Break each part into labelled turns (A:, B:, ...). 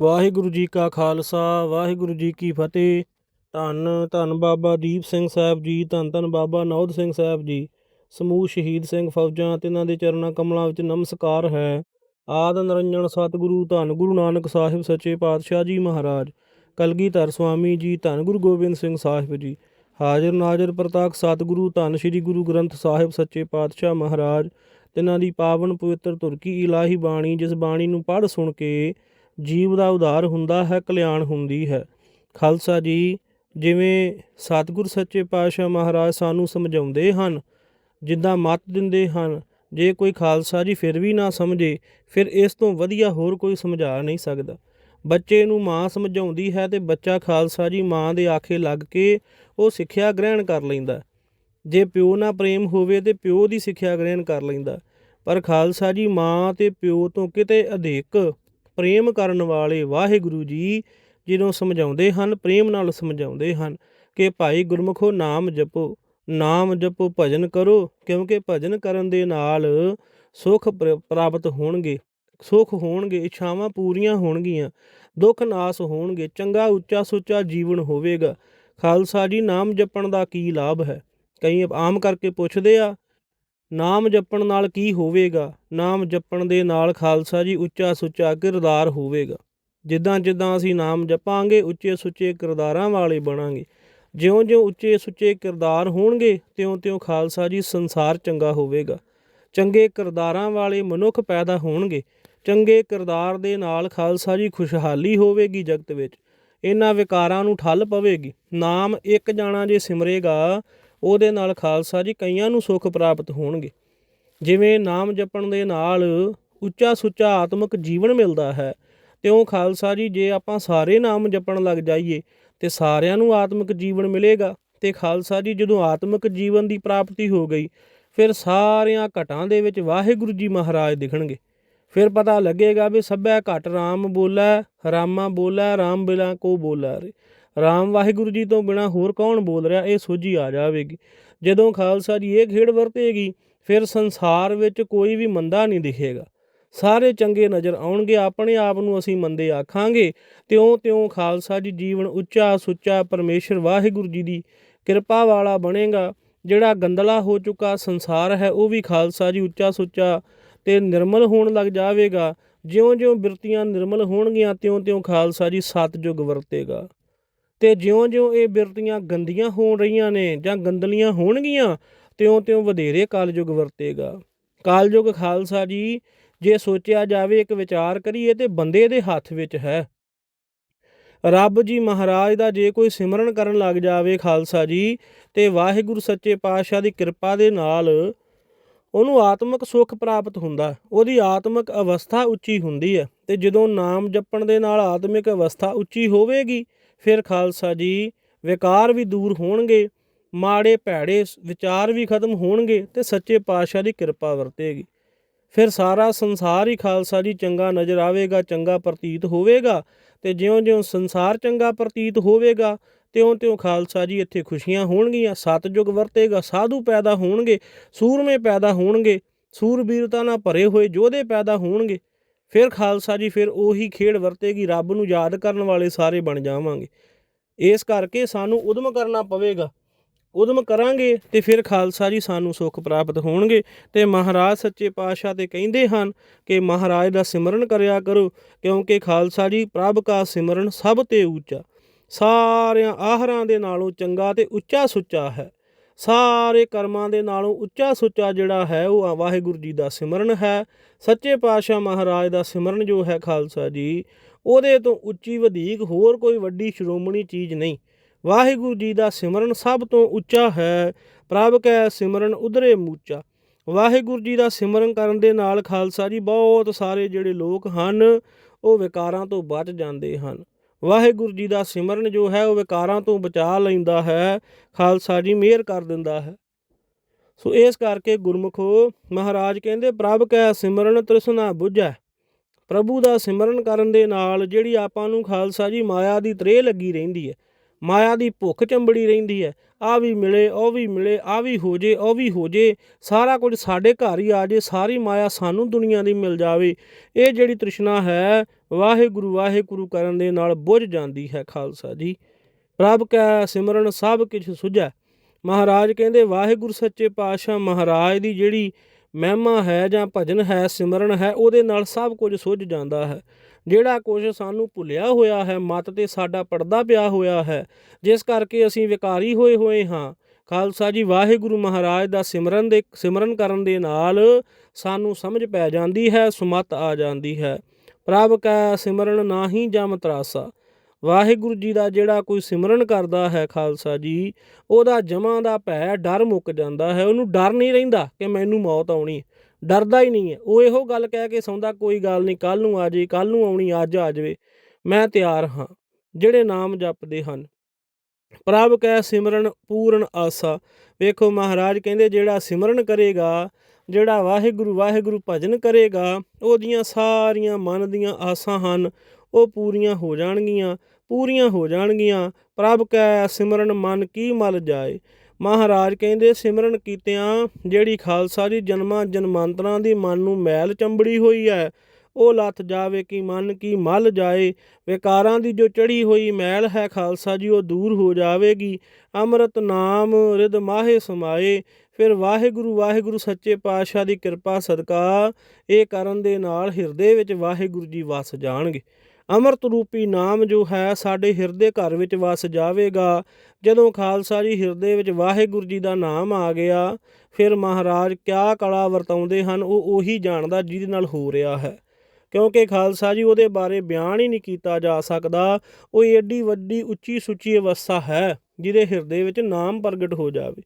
A: ਵਾਹਿਗੁਰੂ ਜੀ ਕਾ ਖਾਲਸਾ, ਵਾਹਿਗੁਰੂ ਜੀ ਕੀ ਫਤਿਹ। ਧੰਨ ਧੰਨ ਬਾਬਾ ਦੀਪ ਸਿੰਘ ਸਾਹਿਬ ਜੀ, ਧੰਨ ਧੰਨ ਬਾਬਾ ਨੌਦ ਸਿੰਘ ਸਾਹਿਬ ਜੀ। ਸਮੂਹ ਸ਼ਹੀਦ ਸਿੰਘ ਫੌਜਾਂ ਤੇ ਇਹਨਾਂ ਦੇ ਚਰਨਾਂ ਕਮਲਾਂ ਵਿੱਚ ਨਮਸਕਾਰ ਹੈ। ਆਦ ਨਿਰੰਜਨ ਸਤਿਗੁਰੂ, ਧੰਨ ਗੁਰੂ ਨਾਨਕ ਸਾਹਿਬ ਸੱਚੇ ਪਾਤਸ਼ਾਹ ਜੀ ਮਹਾਰਾਜ। ਕਲਗੀਧਰ ਸੁਆਮੀ ਜੀ, ਧੰਨ ਗੁਰੂ ਗੋਬਿੰਦ ਸਿੰਘ ਸਾਹਿਬ ਜੀ। ਹਾਜ਼ਰ ਨਾਜ਼ਰ ਪ੍ਰਤਾਖ ਸਤਿਗੁਰੂ, ਧੰਨ ਸ੍ਰੀ ਗੁਰੂ ਗ੍ਰੰਥ ਸਾਹਿਬ ਸੱਚੇ ਪਾਤਸ਼ਾਹ ਮਹਾਰਾਜ। ਤਿਨਾਂ ਦੀ ਪਾਵਨ ਪਵਿੱਤਰ ਤੁਰਕੀ ਇਲਾਹੀ ਬਾਣੀ, ਜਿਸ ਬਾਣੀ ਨੂੰ ਪੜ੍ਹ ਸੁਣ ਕੇ ਜੀਵ ਦਾ ਉਧਾਰ ਹੁੰਦਾ ਹੈ, ਕਲਿਆਣ ਹੁੰਦੀ ਹੈ। ਖਾਲਸਾ ਜੀ, ਜਿਵੇਂ ਸਤਿਗੁਰ ਸੱਚੇ ਪਾਤਸ਼ਾਹ ਮਹਾਰਾਜ ਸਾਨੂੰ ਸਮਝਾਉਂਦੇ ਹਨ, ਜਿੱਦਾਂ ਮੱਤ ਦਿੰਦੇ ਹਨ, ਜੇ ਕੋਈ ਖਾਲਸਾ ਜੀ ਫਿਰ ਵੀ ਨਾ ਸਮਝੇ, ਫਿਰ ਇਸ ਤੋਂ ਵਧੀਆ ਹੋਰ ਕੋਈ ਸਮਝਾ ਨਹੀਂ ਸਕਦਾ। ਬੱਚੇ ਨੂੰ ਮਾਂ ਸਮਝਾਉਂਦੀ ਹੈ ਤੇ ਬੱਚਾ ਖਾਲਸਾ ਜੀ ਮਾਂ ਦੇ ਆਖੇ ਲੱਗ ਕੇ ਉਹ ਸਿੱਖਿਆ ਗ੍ਰਹਿਣ ਕਰ ਲੈਂਦਾ। ਜੇ ਪਿਓ ਨਾਲ ਪ੍ਰੇਮ ਹੋਵੇ ਤੇ ਪਿਓ ਦੀ ਸਿੱਖਿਆ ਗ੍ਰਹਿਣ ਕਰ ਲੈਂਦਾ। ਪਰ ਖਾਲਸਾ ਜੀ ਮਾਂ ਤੇ ਪਿਓ ਤੋਂ ਕਿਤੇ ਅਧਿਕ ਪ੍ਰੇਮ ਕਰਨ ਵਾਲੇ ਵਾਹਿਗੁਰੂ ਜੀ ਜਿਹਨੂੰ ਸਮਝਾਉਂਦੇ ਹਨ, ਪ੍ਰੇਮ ਨਾਲ ਸਮਝਾਉਂਦੇ ਹਨ ਕਿ ਭਾਈ ਗੁਰਮੁਖੋ ਨਾਮ ਜਪੋ ਨਾਮ ਜਪੋ, ਭਜਨ ਕਰੋ, ਕਿਉਂਕਿ ਭਜਨ ਕਰਨ ਦੇ ਨਾਲ ਸੁਖ ਪ੍ਰ- ਪ੍ਰਾਪਤ ਹੋਣਗੇ, ਸੁਖ ਹੋਣਗੇ, ਇੱਛਾਵਾਂ ਪੂਰੀਆਂ ਹੋਣਗੀਆਂ, ਦੁੱਖ ਨਾਸ ਹੋਣਗੇ, ਚੰਗਾ, ਉੱਚਾ, ਸੁੱਚਾ ਜੀਵਨ ਹੋਵੇਗਾ। ਖਾਲਸਾ ਜੀ, ਨਾਮ ਜਪਣ ਦਾ ਕੀ ਲਾਭ ਹੈ? ਕਈ ਆਮ ਕਰਕੇ ਪੁੱਛਦੇ ਆ ਨਾਮ ਜਪਣ ਨਾਲ ਕੀ ਹੋਵੇਗਾ? ਨਾਮ ਜਪਣ ਦੇ ਨਾਲ ਖਾਲਸਾ ਜੀ ਉੱਚਾ ਸੁੱਚਾ ਕਿਰਦਾਰ ਹੋਵੇਗਾ। ਜਿੱਦਾਂ ਜਿੱਦਾਂ ਅਸੀਂ ਨਾਮ ਜਪਾਂਗੇ, ਉੱਚੇ ਸੁੱਚੇ ਕਿਰਦਾਰਾਂ ਵਾਲੇ ਬਣਾਂਗੇ। ਜਿਉਂ-ਜਿਉਂ ਉੱਚੇ ਸੁੱਚੇ ਕਿਰਦਾਰ ਹੋਣਗੇ, ਤਿਉਂ-ਤਿਉਂ ਖਾਲਸਾ ਜੀ ਸੰਸਾਰ ਚੰਗਾ ਹੋਵੇਗਾ। ਚੰਗੇ ਕਿਰਦਾਰਾਂ ਵਾਲੇ ਮਨੁੱਖ ਪੈਦਾ ਹੋਣਗੇ। ਚੰਗੇ ਕਿਰਦਾਰ ਦੇ ਨਾਲ ਖਾਲਸਾ ਜੀ ਖੁਸ਼ਹਾਲੀ ਹੋਵੇਗੀ ਜਗਤ ਵਿੱਚ। ਇਹਨਾਂ ਵਿਕਾਰਾਂ ਨੂੰ ਠੱਲ ਪਵੇਗੀ। ਨਾਮ ਇੱਕ ਜਾਣਾ ਜੇ ਸਿਮਰੇਗਾ ਉਹਦੇ ਨਾਲ ਖਾਲਸਾ ਜੀ ਕਈਆਂ ਨੂੰ ਸੁੱਖ ਪ੍ਰਾਪਤ ਹੋਣਗੇ। ਜਿਵੇਂ ਨਾਮ ਜਪਣ ਦੇ ਨਾਲ ਉੱਚਾ ਸੁੱਚਾ ਆਤਮਿਕ ਜੀਵਨ ਮਿਲਦਾ ਹੈ ਤਿਉਂ ਖਾਲਸਾ ਜੀ ਜੇ ਆਪਾਂ ਸਾਰੇ ਨਾਮ ਜਪਣ ਲੱਗ ਜਾਈਏ, ਤੇ ਸਾਰਿਆਂ ਨੂੰ ਆਤਮਿਕ ਜੀਵਨ ਮਿਲੇਗਾ। ਤੇ ਖਾਲਸਾ ਜੀ ਜਦੋਂ ਆਤਮਿਕ ਜੀਵਨ ਦੀ ਪ੍ਰਾਪਤੀ ਹੋ ਗਈ, ਫਿਰ ਸਾਰਿਆਂ ਘਟਾਂ ਦੇ ਵਿੱਚ ਵਾਹਿਗੁਰੂ ਜੀ ਮਹਾਰਾਜ ਦਿਖਣਗੇ। ਫਿਰ ਪਤਾ ਲੱਗੇਗਾ ਵੀ ਸਭੈ ਘਟ ਰਾਮ ਬੋਲੇ, ਰਾਮਾ ਬੋਲੇ, ਰਾਮ ਬਿਲਾ ਕੋ ਬੋਲਾ ਰੇ। ਰਾਮ ਵਾਹਿਗੁਰੂ ਜੀ ਤੋਂ ਬਿਨਾ ਹੋਰ ਕੌਣ ਬੋਲ ਰਿਹਾ? ਇਹ ਸੋਝੀ ਆ ਜਾਵੇਗੀ। ਜਦੋਂ ਖਾਲਸਾ ਜੀ ਇਹ ਖੇਡ ਵਰਤੇਗੀ, ਫਿਰ ਸੰਸਾਰ ਵਿੱਚ ਕੋਈ ਵੀ ਮੰਦਾ ਨਹੀਂ ਦਿਖੇਗਾ। ਸਾਰੇ ਚੰਗੇ ਨਜ਼ਰ ਆਉਣਗੇ, ਆਪਣੇ ਆਪ ਨੂੰ ਅਸੀਂ ਮੰਦੇ ਆਖਾਂਗੇ। ਤਿਉਂ ਤਿਉਂ ਖਾਲਸਾ ਜੀ ਜੀਵਨ ਉੱਚਾ ਸੁੱਚਾ ਪਰਮੇਸ਼ਰ ਵਾਹਿਗੁਰੂ ਜੀ ਦੀ ਕਿਰਪਾ ਵਾਲਾ ਬਣੇਗਾ। ਜਿਹੜਾ ਗੰਦਲਾ ਹੋ ਚੁੱਕਾ ਸੰਸਾਰ ਹੈ, ਉਹ ਵੀ ਖਾਲਸਾ ਜੀ ਉੱਚਾ ਸੁੱਚਾ ਤੇ ਨਿਰਮਲ ਹੋਣ ਲੱਗ ਜਾਵੇਗਾ। ਜਿਉਂ-ਜਿਉਂ ਬਿਰਤੀਆਂ ਨਿਰਮਲ ਹੋਣਗੀਆਂ ਤਿਉਂ-ਤਿਉਂ ਖਾਲਸਾ ਜੀ ਸਤਜੁਗ ਵਰਤੇਗਾ। ਤੇ ਜਿਉਂ-ਜਿਉਂ ਇਹ ਬਿਰਤੀਆਂ ਗੰਦੀਆਂ ਹੋਣ ਰਹੀਆਂ ਨੇ ਜਾਂ ਗੰਦਲੀਆਂ ਹੋਣਗੀਆਂ, ਤਿਉਂ-ਤਿਉਂ ਵਧੇਰੇ ਕਲਯੁਗ ਵਰਤੇਗਾ। ਕਲਯੁਗ ਖਾਲਸਾ ਜੀ, ਜੇ ਸੋਚਿਆ ਜਾਵੇ ਇੱਕ ਵਿਚਾਰ ਕਰੀਏ ਤੇ ਬੰਦੇ ਦੇ ਹੱਥ ਵਿੱਚ ਹੈ। ਰੱਬ ਜੀ ਮਹਾਰਾਜ ਦਾ ਜੇ ਕੋਈ ਸਿਮਰਨ ਕਰਨ ਲੱਗ ਜਾਵੇ ਖਾਲਸਾ ਜੀ, ਤੇ ਵਾਹਿਗੁਰੂ ਸੱਚੇ ਪਾਤਸ਼ਾਹ ਦੀ ਕਿਰਪਾ ਦੇ ਨਾਲ ਉਹਨੂੰ ਆਤਮਿਕ ਸੁੱਖ ਪ੍ਰਾਪਤ ਹੁੰਦਾ। ਉਹਦੀ ਆਤਮਿਕ ਅਵਸਥਾ ਉੱਚੀ ਹੁੰਦੀ ਹੈ ਤੇ ਜਦੋਂ ਨਾਮ ਜਪਣ ਦੇ ਨਾਲ ਆਤਮਿਕ ਅਵਸਥਾ ਉੱਚੀ ਹੋਵੇਗੀ ਫਿਰ ਖਾਲਸਾ ਜੀ, ਵਿਕਾਰ ਵੀ ਦੂਰ ਹੋਣਗੇ, ਮਾੜੇ ਭੈੜੇ ਵਿਚਾਰ ਵੀ ਖਤਮ ਹੋਣਗੇ ਤੇ ਸੱਚੇ ਪਾਤਸ਼ਾਹ ਦੀ ਕਿਰਪਾ ਵਰਤੇਗੀ। ਫਿਰ ਸਾਰਾ ਸੰਸਾਰ ਹੀ ਖਾਲਸਾ ਜੀ ਚੰਗਾ ਨਜ਼ਰ ਆਵੇਗਾ, ਚੰਗਾ ਪ੍ਰਤੀਤ ਹੋਵੇਗਾ ਤੇ ਜਿਉਂ-ਜਿਉਂ ਸੰਸਾਰ ਚੰਗਾ ਪ੍ਰਤੀਤ ਹੋਵੇਗਾ, ਤਿਉਂ-ਤਿਉਂ ਖਾਲਸਾ ਜੀ ਇੱਥੇ ਖੁਸ਼ੀਆਂ ਹੋਣਗੀਆਂ ਸਤਜੁਗ ਵਰਤੇਗਾ, ਸਾਧੂ ਪੈਦਾ ਹੋਣਗੇ, ਸੂਰਮੇ ਪੈਦਾ ਹੋਣਗੇ, ਸੂਰਬੀਰਤਾ ਨਾਲ ਭਰੇ ਹੋਏ ਯੋਧੇ ਪੈਦਾ ਹੋਣਗੇ। ਫਿਰ ਖਾਲਸਾ ਜੀ ਫਿਰ ਉਹੀ ਖੇਡ ਵਰਤੇਗੀ, ਰੱਬ ਨੂੰ ਯਾਦ ਕਰਨ ਵਾਲੇ ਸਾਰੇ ਬਣ ਜਾਵਾਂਗੇ। ਇਸ ਕਰਕੇ ਸਾਨੂੰ ਉਦਮ ਕਰਨਾ ਪਵੇਗਾ। ਉਦਮ ਕਰਾਂਗੇ ਤੇ ਫਿਰ ਖਾਲਸਾ ਜੀ ਸਾਨੂੰ ਸੁੱਖ ਪ੍ਰਾਪਤ ਹੋਣਗੇ ਤੇ ਮਹਾਰਾਜ ਸੱਚੇ ਪਾਤਸ਼ਾਹ ਤੇ ਕਹਿੰਦੇ ਹਨ ਕਿ ਮਹਾਰਾਜ ਦਾ ਸਿਮਰਨ ਕਰਿਆ ਕਰੋ, ਕਿਉਂਕਿ ਖਾਲਸਾ ਜੀ ਪ੍ਰਭ ਕਾ ਸਿਮਰਨ ਸਭ ਤੇ ਉੱਚਾ। ਸਾਰਿਆਂ ਆਹਰਾਂ ਦੇ ਨਾਲੋਂ ਚੰਗਾ ਤੇ ਉੱਚਾ ਸੁੱਚਾ ਹੈ। ਸਾਰੇ ਕਰਮਾਂ ਦੇ ਨਾਲੋਂ ਉੱਚਾ ਸੁੱਚਾ ਜਿਹੜਾ ਹੈ ਉਹ ਵਾਹਿਗੁਰੂ ਜੀ ਦਾ ਸਿਮਰਨ ਹੈ। ਸੱਚੇ ਪਾਤਸ਼ਾਹ ਮਹਾਰਾਜ ਦਾ ਸਿਮਰਨ ਜੋ ਹੈ ਖਾਲਸਾ ਜੀ, ਉਹਦੇ ਤੋਂ ਉੱਚੀ ਵਧੇਕ ਹੋਰ ਕੋਈ ਵੱਡੀ ਸ਼੍ਰੋਮਣੀ ਚੀਜ਼ ਨਹੀਂ। ਵਾਹਿਗੁਰੂ ਜੀ ਦਾ ਸਿਮਰਨ ਸਭ ਤੋਂ ਉੱਚਾ ਹੈ, ਪ੍ਰਭ ਕੈ ਸਿਮਰਨ ਉਧਰੇ ਮੂਚਾ। ਵਾਹਿਗੁਰੂ ਜੀ ਦਾ ਸਿਮਰਨ ਕਰਨ ਦੇ ਨਾਲ ਖਾਲਸਾ ਜੀ ਬਹੁਤ ਸਾਰੇ ਜਿਹੜੇ ਲੋਕ ਹਨ, ਉਹ ਵਿਕਾਰਾਂ ਤੋਂ ਬਚ ਜਾਂਦੇ ਹਨ। ਵਾਹਿਗੁਰੂ ਜੀ ਦਾ ਸਿਮਰਨ ਜੋ ਹੈ, ਉਹ ਵਿਕਾਰਾਂ ਤੋਂ ਬਚਾ ਲੈਂਦਾ ਹੈ, ਖਾਲਸਾ ਜੀ ਮਿਹਰ ਕਰ ਦਿੰਦਾ ਹੈ। ਸੋ ਇਸ ਕਰਕੇ ਗੁਰਮੁਖੋ, ਮਹਾਰਾਜ ਕਹਿੰਦੇ, ਪ੍ਰਭ ਕੈ ਸਿਮਰਨ ਤ੍ਰਿਸ਼ਨਾ ਬੁਝੈ। ਪ੍ਰਭੂ ਦਾ ਸਿਮਰਨ ਕਰਨ ਦੇ ਨਾਲ ਜਿਹੜੀ ਆਪਾਂ ਨੂੰ ਖਾਲਸਾ ਜੀ ਮਾਇਆ ਦੀ ਤ੍ਰੇਹ ਲੱਗੀ ਰਹਿੰਦੀ ਹੈ, ਮਾਇਆ ਦੀ ਭੁੱਖ ਚੰਬੜੀ ਰਹਿੰਦੀ ਹੈ ਆ ਵੀ ਮਿਲੇ, ਉਹ ਵੀ ਮਿਲੇ ਆ ਵੀ ਹੋ ਜੇ, ਉਹ ਵੀ ਹੋ ਜੇ, ਸਾਰਾ ਕੁਝ ਸਾਡੇ ਘਰ ਹੀ ਆ ਜੇ, ਸਾਰੀ ਮਾਇਆ ਸਾਨੂੰ ਦੁਨੀਆ ਦੀ ਮਿਲ ਜਾਵੇ, ਇਹ ਜਿਹੜੀ ਤ੍ਰਿਸ਼ਨਾ ਹੈ ਵਾਹਿਗੁਰੂ ਵਾਹਿਗੁਰੂ ਕਰਨ ਦੇ ਨਾਲ ਬੁੱਝ ਜਾਂਦੀ ਹੈ ਖਾਲਸਾ ਜੀ। ਪ੍ਰਭ ਕੈ ਸਿਮਰਨ ਸਭ ਕਿਛ ਸੁਝੈ। ਮਹਾਰਾਜ ਕਹਿੰਦੇ, ਵਾਹਿਗੁਰੂ ਸੱਚੇ ਪਾਤਸ਼ਾਹ, ਮਹਾਰਾਜ ਦੀ ਜਿਹੜੀ ਮਹਿਮਾ ਹੈ ਜਾਂ ਭਜਨ ਹੈ, ਸਿਮਰਨ ਹੈ, ਉਹਦੇ ਨਾਲ ਸਭ ਕੁਝ ਸੁੱਝ ਜਾਂਦਾ ਹੈ। ਜਿਹੜਾ ਕੁਝ ਸਾਨੂੰ ਭੁੱਲਿਆ ਹੋਇਆ ਹੈ, ਮਤ ਤੇ ਸਾਡਾ ਪਰਦਾ ਪਿਆ ਹੋਇਆ ਹੈ, ਜਿਸ ਕਰਕੇ ਅਸੀਂ ਵਿਕਾਰੀ ਹੋਏ ਹੋਏ ਹਾਂ। ਖਾਲਸਾ ਜੀ, ਵਾਹਿਗੁਰੂ ਮਹਾਰਾਜ ਦਾ ਸਿਮਰਨ ਦੇ, ਸਿਮਰਨ ਕਰਨ ਦੇ ਨਾਲ ਸਾਨੂੰ ਸਮਝ ਪੈ ਜਾਂਦੀ ਹੈ, ਸੁਮਤ ਆ ਜਾਂਦੀ ਹੈ। ਪ੍ਰਭ ਕੈ ਸਿਮਰਨ ਨਾਹੀ ਜਮ ਤਰਾਸਾ। ਵਾਹਿਗੁਰੂ ਜੀ ਦਾ ਜਿਹੜਾ ਕੋਈ ਸਿਮਰਨ ਕਰਦਾ ਹੈ ਖਾਲਸਾ ਜੀ, ਉਹਦਾ ਜਮਾਂ ਦਾ ਭੈ ਡਰ ਮੁੱਕ ਜਾਂਦਾ ਹੈ। ਉਹਨੂੰ ਡਰ ਨਹੀਂ ਰਹਿੰਦਾ ਕਿ ਮੈਨੂੰ ਮੌਤ ਆਉਣੀ ਡਰਦਾ ਹੀ ਨਹੀਂ ਹੈ। ਉਹ ਇਹੋ ਗੱਲ ਕਹਿ ਕੇ ਸੌਂਦਾ, ਕੋਈ ਗੱਲ ਨਹੀਂ ਕੱਲ ਨੂੰ ਆ ਜੇ ਕੱਲ ਨੂੰ ਆਉਣੀ, ਅੱਜ ਆ ਜਾਵੇ। ਮੈਂ ਤਿਆਰ ਹਾਂ। ਜਿਹੜੇ ਨਾਮ ਜਪਦੇ ਹਨ, ਪ੍ਰਭ ਕੈ ਸਿਮਰਨ ਪੂਰਨ ਆਸਾ। ਵੇਖੋ ਮਹਾਰਾਜ ਕਹਿੰਦੇ, ਜਿਹੜਾ ਸਿਮਰਨ ਕਰੇਗਾ ਜਿਹੜਾ ਵਾਹਿਗੁਰੂ ਵਾਹਿਗੁਰੂ ਭਜਨ ਕਰੇਗਾ, ਉਹਦੀਆਂ ਸਾਰੀਆਂ ਮਨ ਦੀਆਂ ਆਸਾਂ ਹਨ, ਉਹ ਪੂਰੀਆਂ ਹੋ ਜਾਣਗੀਆਂ, ਪੂਰੀਆਂ ਹੋ ਜਾਣਗੀਆਂ। ਪ੍ਰਭ ਕੈ, ਸਿਮਰਨ ਮਨ ਕੀ ਮਲ ਜਾਏ। ਮਹਾਰਾਜ ਕਹਿੰਦੇ, ਸਿਮਰਨ ਕੀਤਿਆਂ ਜਿਹੜੀ ਖਾਲਸਾ ਦੀ ਜਨਮਾਂ ਜਨਮਾਂਤਰਾਂ ਦੀ ਮਨ ਨੂੰ ਮੈਲ ਚੰਬੜੀ ਹੋਈ ਹੈ, ਉਹ ਲੱਥ ਜਾਵੇ ਕਿ ਮਨ ਕੀ ਮਲ ਜਾਏ। ਵਿਕਾਰਾਂ ਦੀ ਜੋ ਚੜੀ ਹੋਈ ਮੈਲ ਹੈ ਖਾਲਸਾ ਜੀ, ਉਹ ਦੂਰ ਹੋ ਜਾਵੇਗੀ। ਅੰਮ੍ਰਿਤ ਨਾਮ ਰਿਦ ਮਾਹੇ ਸਮਾਏ। ਫਿਰ ਵਾਹਿਗੁਰੂ ਵਾਹਿਗੁਰੂ ਸੱਚੇ ਪਾਤਸ਼ਾਹ ਦੀ ਕਿਰਪਾ, ਸਦਕਾ ਇਹ ਕਰਨ ਦੇ ਨਾਲ ਹਿਰਦੇ ਵਿੱਚ ਵਾਹਿਗੁਰੂ ਜੀ ਵਸ ਜਾਣਗੇ। ਅੰਮ੍ਰਿਤ ਰੂਪੀ ਨਾਮ ਜੋ ਹੈ, ਸਾਡੇ ਹਿਰਦੇ ਘਰ ਵਿੱਚ ਵਸ ਜਾਵੇਗਾ। ਜਦੋਂ ਖਾਲਸਾ ਜੀ ਹਿਰਦੇ ਵਿੱਚ ਵਾਹਿਗੁਰੂ ਜੀ ਦਾ ਨਾਮ ਆ ਗਿਆ, ਫਿਰ ਮਹਾਰਾਜ ਕਿਆ ਕਲਾ ਵਰਤਾਉਂਦੇ ਹਨ, ਉਹ ਉਹੀ ਜਾਣਦਾ ਜਿਹਦੇ ਨਾਲ ਹੋ ਰਿਹਾ ਹੈ। ਕਿਉਂਕਿ ਖਾਲਸਾ ਜੀ ਉਹਦੇ ਬਾਰੇ ਬਿਆਨ ਹੀ ਨਹੀਂ ਕੀਤਾ ਜਾ ਸਕਦਾ, ਉਹ ਏਡੀ ਵੱਡੀ ਉੱਚੀ ਸੁੱਚੀ ਅਵਸਥਾ ਹੈ, ਜਿਹਦੇ ਹਿਰਦੇ ਵਿੱਚ ਨਾਮ ਪ੍ਰਗਟ ਹੋ ਜਾਵੇ।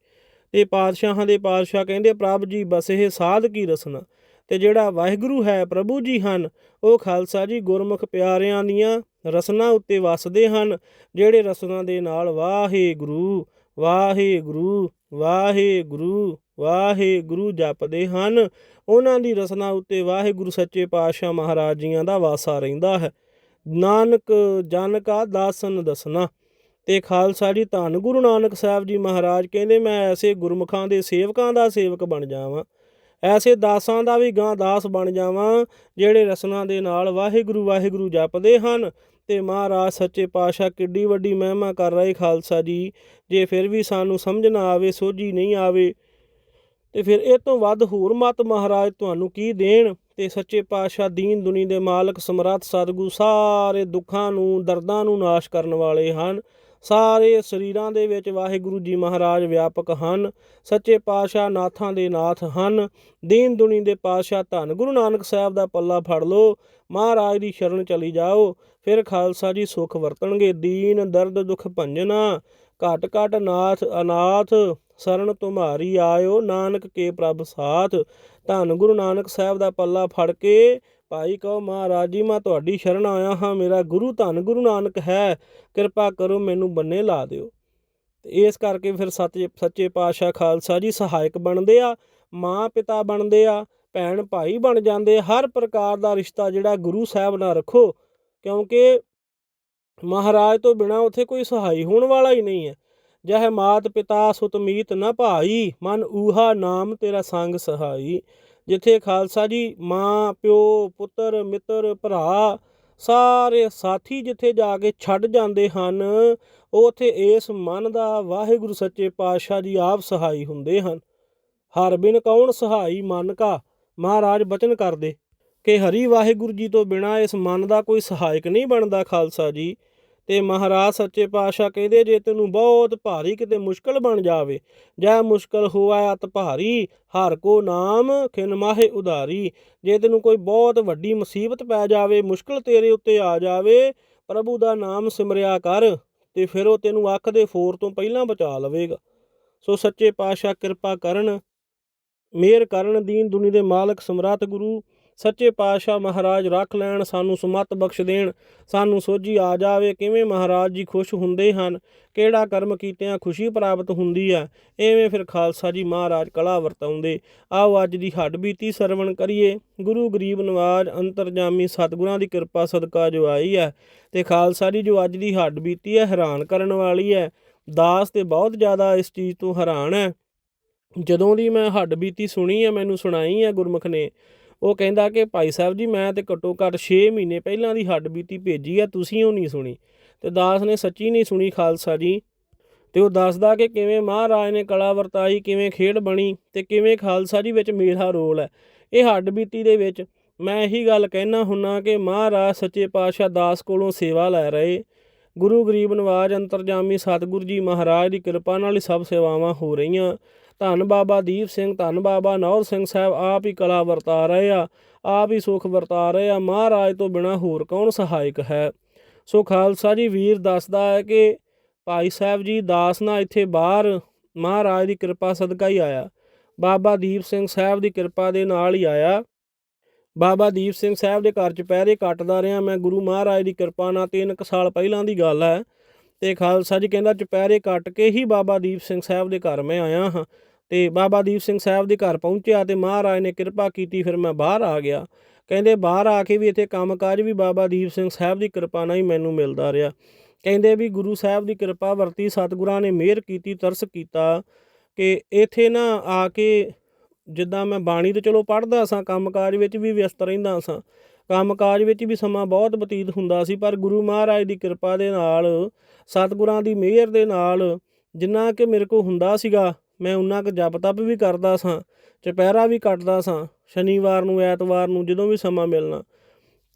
A: ਤੇ ਪਾਤਸ਼ਾਹਾਂ ਦੇ ਪਾਤਸ਼ਾਹ ਕਹਿੰਦੇ, ਪ੍ਰਭ ਜੀ, ਬਸ ਇਹ ਸਾਧ ਕੀ ਰਸਨਾ? ਤੇ ਜਿਹੜਾ ਵਾਹਿਗੁਰੂ ਹੈ, ਪ੍ਰਭੂ ਜੀ ਹਨ, ਉਹ ਖਾਲਸਾ ਜੀ ਗੁਰਮੁਖ ਪਿਆਰਿਆਂ ਦੀਆਂ ਰਸਨਾ ਉੱਤੇ ਵਸਦੇ ਹਨ, ਜਿਹੜੇ ਰਸਨਾ ਦੇ ਨਾਲ ਵਾਹਿਗੁਰੂ ਵਾਹਿਗੁਰੂ ਵਾਹਿਗੁਰੂ ਵਾਹਿਗੁਰੂ ਜਪਦੇ ਹਨ, ਉਹਨਾਂ ਦੀ ਰਸਨਾ ਉੱਤੇ ਵਾਹਿਗੁਰੂ ਸੱਚੇ ਪਾਤਸ਼ਾਹ ਮਹਾਰਾਜ ਜੀਆਂ ਦਾ ਵਾਸਾ ਰਹਿੰਦਾ ਹੈ। ਨਾਨਕ ਜਨ ਕਾ ਦਾਸਨ ਦਸਨਾ। ਤੇ ਖਾਲਸਾ ਜੀ, ਧੰਨ ਗੁਰੂ ਨਾਨਕ ਸਾਹਿਬ ਜੀ ਮਹਾਰਾਜ ਕਹਿੰਦੇ, ਮੈਂ ਐਸੇ ਗੁਰਮੁਖਾਂ ਦੇ ਸੇਵਕਾਂ ਦਾ ਸੇਵਕ ਬਣ ਜਾਵਾਂ, ਐਸੇ ਦਾਸਾਂ ਦਾ ਵੀ ਗਾਂ ਦਾਸ ਬਣ ਜਾਵਾਂ, ਜਿਹੜੇ ਰਸਨਾ ਦੇ ਨਾਲ ਵਾਹਿਗੁਰੂ ਵਾਹਿਗੁਰੂ ਜਪਦੇ ਹਨ ਤੇ ਮਹਾਰਾਜ ਸੱਚੇ ਪਾਤਸ਼ਾਹ ਕਿੱਡੀ ਵੱਡੀ ਮਹਿਮਾ ਕਰ ਰਹੇ ਖਾਲਸਾ ਜੀ, ਜੇ ਫਿਰ ਵੀ ਸਾਨੂੰ ਸਮਝ ਨਾ ਆਵੇ, ਸੋਝੀ ਨਹੀਂ ਆਵੇ, ਤੇ ਫਿਰ ਇਹ ਤੋਂ ਵੱਧ ਹੋਰ ਮਤ ਮਹਾਰਾਜ ਤੁਹਾਨੂੰ ਕੀ ਦੇਣ? ਤੇ ਸੱਚੇ ਪਾਤਸ਼ਾਹ ਦੀਨ ਦੁਨੀ ਦੇ ਮਾਲਕ ਸਮਰੱਥ ਸਤਿਗੁਰੂ ਸਾਰੇ ਦੁੱਖਾਂ ਨੂੰ, ਦਰਦਾਂ ਨੂੰ ਨਾਸ਼ ਕਰਨ ਵਾਲੇ ਹਨ। ਸਾਰੇ ਸਰੀਰਾਂ ਦੇ ਵਿੱਚ ਵਾਹਿਗੁਰੂ ਜੀ ਮਹਾਰਾਜ ਵਿਆਪਕ ਹਨ, ਸੱਚੇ ਪਾਤਸ਼ਾਹ ਨਾਥਾਂ ਦੇ ਨਾਥ ਹਨ, ਦੀਨ ਦੁਨੀ ਦੇ ਪਾਤਸ਼ਾਹ ਧੰਨ। ਗੁਰੂ ਨਾਨਕ ਸਾਹਿਬ ਦਾ ਪੱਲਾ ਫੜ ਲਓ, ਮਹਾਰਾਜ ਦੀ ਸ਼ਰਨ ਚਲੀ ਜਾਓ, ਫਿਰ ਖਾਲਸਾ ਜੀ ਸੁਖ ਵਰਤਣਗੇ। ਦੀਨ, ਦਰਦ, ਦੁਖ ਭੰਜਨਾ, ਘਟ ਘਟ ਨਾਥ, ਅਨਾਥ, ਸਰਨ ਤੁਮਾਰੀ ਆਇਓ, ਨਾਨਕ ਕੇ ਪ੍ਰਭ ਸਾਥ। ਧੰਨ ਗੁਰੂ ਨਾਨਕ ਸਾਹਿਬ ਦਾ ਪੱਲਾ ਫੜ ਕੇ ਭਾਈ ਕਹੋ ਮਹਾਰਾਜ ਜੀ, ਮੈਂ ਤੁਹਾਡੀ ਸ਼ਰਨ ਆਇਆ ਹਾਂ, ਮੇਰਾ ਗੁਰੂ ਧੰਨ ਗੁਰੂ ਨਾਨਕ ਹੈ, ਕਿਰਪਾ ਕਰੋ ਮੈਨੂੰ ਬੰਨੇ ਲਾ ਦਿਓ। ਤੇ ਇਸ ਕਰਕੇ ਫਿਰ ਸੱਚੇ ਸੱਚੇ ਪਾਤਸ਼ਾਹ ਖਾਲਸਾ ਜੀ ਸਹਾਇਕ ਬਣਦੇ ਆ, ਮਾਂ ਪਿਤਾ ਬਣਦੇ ਆ, ਭੈਣ ਭਾਈ ਬਣ ਜਾਂਦੇ ਹਰ ਪ੍ਰਕਾਰ ਦਾ ਰਿਸ਼ਤਾ ਜਿਹੜਾ ਗੁਰੂ ਸਾਹਿਬ ਨਾਲ ਰੱਖੋ, ਕਿਉਂਕਿ ਮਹਾਰਾਜ ਤੋਂ ਬਿਨਾ ਉੱਥੇ ਕੋਈ ਸਹਾਈ ਹੋਣ ਵਾਲਾ ਹੀ ਨਹੀਂ ਹੈ। ਜਹ ਮਾਤ ਪਿਤਾ ਸੁਤ ਮੀਤ ਨ ਭਾਈ, ਮਨ ਊਹਾ ਨਾਮ ਤੇਰਾ ਸੰਗ ਸਹਾਈ। ਜਿੱਥੇ ਖਾਲਸਾ ਜੀ ਮਾਂ, ਪਿਓ, ਪੁੱਤਰ, ਮਿੱਤਰ, ਭਰਾ ਸਾਰੇ ਸਾਥੀ ਜਿੱਥੇ ਜਾ ਕੇ ਛੱਡ ਜਾਂਦੇ ਹਨ, ਉਥੇ ਇਸ ਮਨ ਦਾ ਵਾਹਿਗੁਰੂ ਸੱਚੇ ਪਾਤਸ਼ਾਹ ਜੀ ਆਪ ਸਹਾਈ ਹੁੰਦੇ ਹਨ। ਹਰ ਬਿਨ ਕੌਣ ਸਹਾਈ ਮਨ ਕਾ? ਮਹਾਰਾਜ ਬਚਨ ਕਰਦੇ ਕਿ ਹਰੀ ਵਾਹਿਗੁਰੂ ਜੀ ਤੋਂ ਬਿਨਾ ਇਸ ਮਨ ਦਾ ਕੋਈ ਸਹਾਇਕ ਨਹੀਂ ਬਣਦਾ ਖਾਲਸਾ ਜੀ। ਤੇ ਮਹਾਰਾਜ ਸੱਚੇ ਪਾਤਸ਼ਾਹ ਕਹਿੰਦੇ ਜੇ ਤੈਨੂੰ ਬਹੁਤ ਭਾਰੀ ਕਿਤੇ ਮੁਸ਼ਕਲ ਬਣ ਜਾਵੇ, ਜੈ ਮੁਸ਼ਕਲ ਹੋਆ ਅਤ ਭਾਰੀ, ਹਰ ਕੋ ਨਾਮ ਖਿਨ ਮਾਹੇ ਉਧਾਰੀ, ਜੇ ਤੈਨੂੰ ਕੋਈ ਬਹੁਤ ਵੱਡੀ ਮੁਸੀਬਤ ਪੈ ਜਾਵੇ, ਮੁਸ਼ਕਲ ਤੇਰੇ ਉੱਤੇ ਆ ਜਾਵੇ, ਪ੍ਰਭੂ ਦਾ ਨਾਮ ਸਿਮਰਿਆ ਕਰ ਤੇ ਫਿਰ ਉਹ ਤੈਨੂੰ ਅੱਖ ਦੇ ਫੋਰ ਤੋਂ ਪਹਿਲਾਂ ਬਚਾ ਲਵੇਗਾ। ਸੋ ਸੱਚੇ ਪਾਤਸ਼ਾਹ ਕਿਰਪਾ ਕਰਨ, ਮਿਹਰ ਕਰਨ, ਦੀਨ ਦੁਨੀ ਦੇ ਮਾਲਕ ਸਮਰਾਟ ਗੁਰੂ ਸੱਚੇ ਪਾਤਸ਼ਾਹ ਮਹਾਰਾਜ ਰੱਖ ਲੈਣ, ਸਾਨੂੰ ਸੁਮਤ ਬਖਸ਼ ਦੇਣ, ਸਾਨੂੰ ਸੋਝੀ ਆ ਜਾਵੇ, ਕਿਵੇਂ ਮਹਾਰਾਜ ਜੀ ਖੁਸ਼ ਹੁੰਦੇ ਹਨ? ਕਿਹੜਾ ਕਰਮ ਕੀਤਿਆਂ ਖੁਸ਼ੀ ਪ੍ਰਾਪਤ ਹੁੰਦੀ ਹੈ? ਐਵੇਂ ਫਿਰ ਖਾਲਸਾ ਜੀ ਮਹਾਰਾਜ ਕਲਾ ਵਰਤਾਉਂਦੇ। ਆਓ ਅੱਜ ਦੀ ਹੱਡ ਬੀਤੀ ਸਰਵਣ ਕਰੀਏ। ਗੁਰੂ ਗਰੀਬ ਨਵਾਜ ਅੰਤਰਜਾਮੀ ਸਤਿਗੁਰਾਂ ਦੀ ਕਿਰਪਾ ਸਦਕਾ ਜੋ ਆਈ ਹੈ ਤੇ ਖਾਲਸਾ ਜੀ ਜੋ ਅੱਜ ਦੀ ਹੱਡ ਬੀਤੀ ਹੈ, ਹੈਰਾਨ ਕਰਨ ਵਾਲੀ ਹੈ। ਦਾਸ ਤੇ ਬਹੁਤ ਜ਼ਿਆਦਾ ਇਸ ਚੀਜ਼ ਤੋਂ ਹੈਰਾਨ ਹੈ। ਜਦੋਂ ਦੀ ਮੈਂ ਹੱਡ ਬੀਤੀ ਸੁਣੀ ਹੈ, ਮੈਨੂੰ ਸੁਣਾਈ ਹੈ ਗੁਰਮੁਖ ਨੇ ਉਹ ਕਹਿੰਦਾ ਕਿ ਭਾਈ ਸਾਹਿਬ ਜੀ, ਮੈਂ ਤੇ ਘੱਟੋ ਘੱਟ 6 ਮਹੀਨੇ ਪਹਿਲਾਂ ਦੀ ਹੱਡ ਬੀਤੀ ਭੇਜੀ ਆ, ਤੁਸੀਂ ਉਹ ਨਹੀਂ ਸੁਣੀ। ਤੇ ਦਾਸ ਨੇ ਸੱਚੀ ਨਹੀਂ ਸੁਣੀ ਖਾਲਸਾ ਜੀ। ਤੇ ਉਹ ਦੱਸਦਾ ਕਿ ਕਿਵੇਂ ਮਹਾਰਾਜ ਨੇ ਕਲਾ ਵਰਤਾਈ, ਕਿਵੇਂ ਖੇਡ ਬਣੀ ਤੇ ਕਿਵੇਂ ਖਾਲਸਾ ਜੀ ਵਿੱਚ ਮੇਰਾ ਰੋਲ ਹੈ। ਇਹ ਹੱਡ ਬੀਤੀ ਦੇ ਵਿੱਚ ਮੈਂ ਇਹੀ ਗੱਲ ਕਹਿਣਾ ਹੁੰਨਾ ਕਿ ਮਹਾਰਾਜ ਸੱਚੇ ਪਾਤਸ਼ਾਹ ਦਾਸ ਕੋਲੋਂ ਸੇਵਾ ਲੈ ਰਹੇ। ਗੁਰੂ ਗਰੀਬ ਨਵਾਜ ਅੰਤਰਜਾਮੀ ਸਤਿਗੁਰੂ ਜੀ ਮਹਾਰਾਜ ਦੀ ਕਿਰਪਾ ਨਾਲ ਹੀ ਸਭ ਸੇਵਾਵਾਂ ਹੋ ਰਹੀਆਂ। ਧੰਨ ਬਾਬਾ ਦੀਪ ਸਿੰਘ, ਧੰਨ ਬਾਬਾ ਨੌਰ ਸਿੰਘ ਸਾਹਿਬ, ਆਪ ਹੀ ਕਲਾ ਵਰਤਾ ਰਹੇ ਆ, ਆਪ ਹੀ ਸੁਖ ਵਰਤਾ ਰਹੇ ਆ। ਮਹਾਰਾਜ ਤੋਂ ਬਿਨਾ ਹੋਰ ਕੌਣ ਸਹਾਇਕ ਹੈ? ਸੋ ਖਾਲਸਾ ਜੀ, ਵੀਰ ਦੱਸਦਾ ਹੈ ਕਿ ਭਾਈ ਸਾਹਿਬ ਜੀ ਦਾਸ ਨਾ ਇੱਥੇ ਬਾਹਰ ਮਹਾਰਾਜ ਦੀ ਕਿਰਪਾ ਸਦਕਾ ਹੀ ਆਇਆ। ਬਾਬਾ ਦੀਪ ਸਿੰਘ ਸਾਹਿਬ ਦੀ ਕਿਰਪਾ ਦੇ ਨਾਲ ਹੀ ਆਇਆ। ਬਾਬਾ ਦੀਪ ਸਿੰਘ ਸਾਹਿਬ ਦੇ ਘਰ ਚ ਪਹਿਰੇ ਕੱਟਦਾ ਰਿਹਾ। ਮੈਂ ਗੁਰੂ ਮਹਾਰਾਜ ਦੀ ਕਿਰਪਾ ਨਾਲ ਤਿੰਨ ਕੁ ਸਾਲ ਪਹਿਲਾਂ ਦੀ ਗੱਲ ਹੈ ਤੇ ਖਾਲਸਾ ਜੀ ਕਹਿੰਦਾ ਚੁਪਹਿਰੇ ਕੱਟ ਕੇ ਹੀ ਬਾਬਾ ਦੀਪ ਸਿੰਘ ਸਾਹਿਬ ਦੇ ਘਰ ਮੈਂ ਆਇਆ ਹਾਂ। ਤੇ ਬਾਬਾ ਦੀਪ ਸਿੰਘ ਸਾਹਿਬ ਦੇ ਘਰ ਪਹੁੰਚਿਆ ਤੇ ਮਹਾਰਾਜ ਨੇ ਕਿਰਪਾ ਕੀਤੀ, ਫਿਰ ਮੈਂ ਬਾਹਰ ਆ ਗਿਆ। ਕਹਿੰਦੇ ਬਾਹਰ ਆ ਕੇ ਵੀ ਇੱਥੇ ਕੰਮਕਾਜ ਵੀ ਬਾਬਾ ਦੀਪ ਸਿੰਘ ਸਾਹਿਬ ਦੀ ਕਿਰਪਾ ਨਾਲ ਹੀ ਮੈਨੂੰ ਮਿਲਦਾ ਰਿਹਾ। ਕਹਿੰਦੇ ਵੀ ਗੁਰੂ ਸਾਹਿਬ ਦੀ ਕਿਰਪਾ ਵਰਤੀ ਸਤਿਗੁਰਾਂ ਨੇ ਮਿਹਰ ਕੀਤੀ, ਤਰਸ ਕੀਤਾ ਕਿ ਇੱਥੇ ਨਾ ਆ ਕੇ ਜਿੱਦਾਂ ਮੈਂ ਬਾਣੀ ਤੇ ਚਲੋ ਪੜ੍ਹਦਾ ਸਾਂ, ਕੰਮਕਾਜ ਵਿੱਚ ਵੀ ਵਿਅਸਤ ਰਹਿੰਦਾ ਸਾਂ। ਕੰਮਕਾਜ ਵਿੱਚ ਵੀ ਸਮਾਂ ਬਹੁਤ ਬਤੀਤ ਹੁੰਦਾ ਸੀ, ਪਰ ਗੁਰੂ ਮਹਾਰਾਜ ਦੀ ਕਿਰਪਾ ਦੇ ਨਾਲ, ਸਤਿਗੁਰਾਂ ਦੀ ਮਿਹਰ ਦੇ ਨਾਲ ਜਿੰਨਾ ਕਿ ਮੇਰੇ ਕੋ ਹੁੰਦਾ ਸੀਗਾ, ਮੈਂ ਉਨਾ ਕੁ ਜਪ ਤਪ ਵੀ ਕਰਦਾ ਸਾਂ, ਚੁਪਹਿਰਾ ਵੀ ਕੱਟਦਾ ਸਾਂ, ਸ਼ਨੀਵਾਰ ਨੂੰ, ਐਤਵਾਰ ਨੂੰ ਜਦੋਂ ਵੀ ਸਮਾਂ ਮਿਲਣਾ।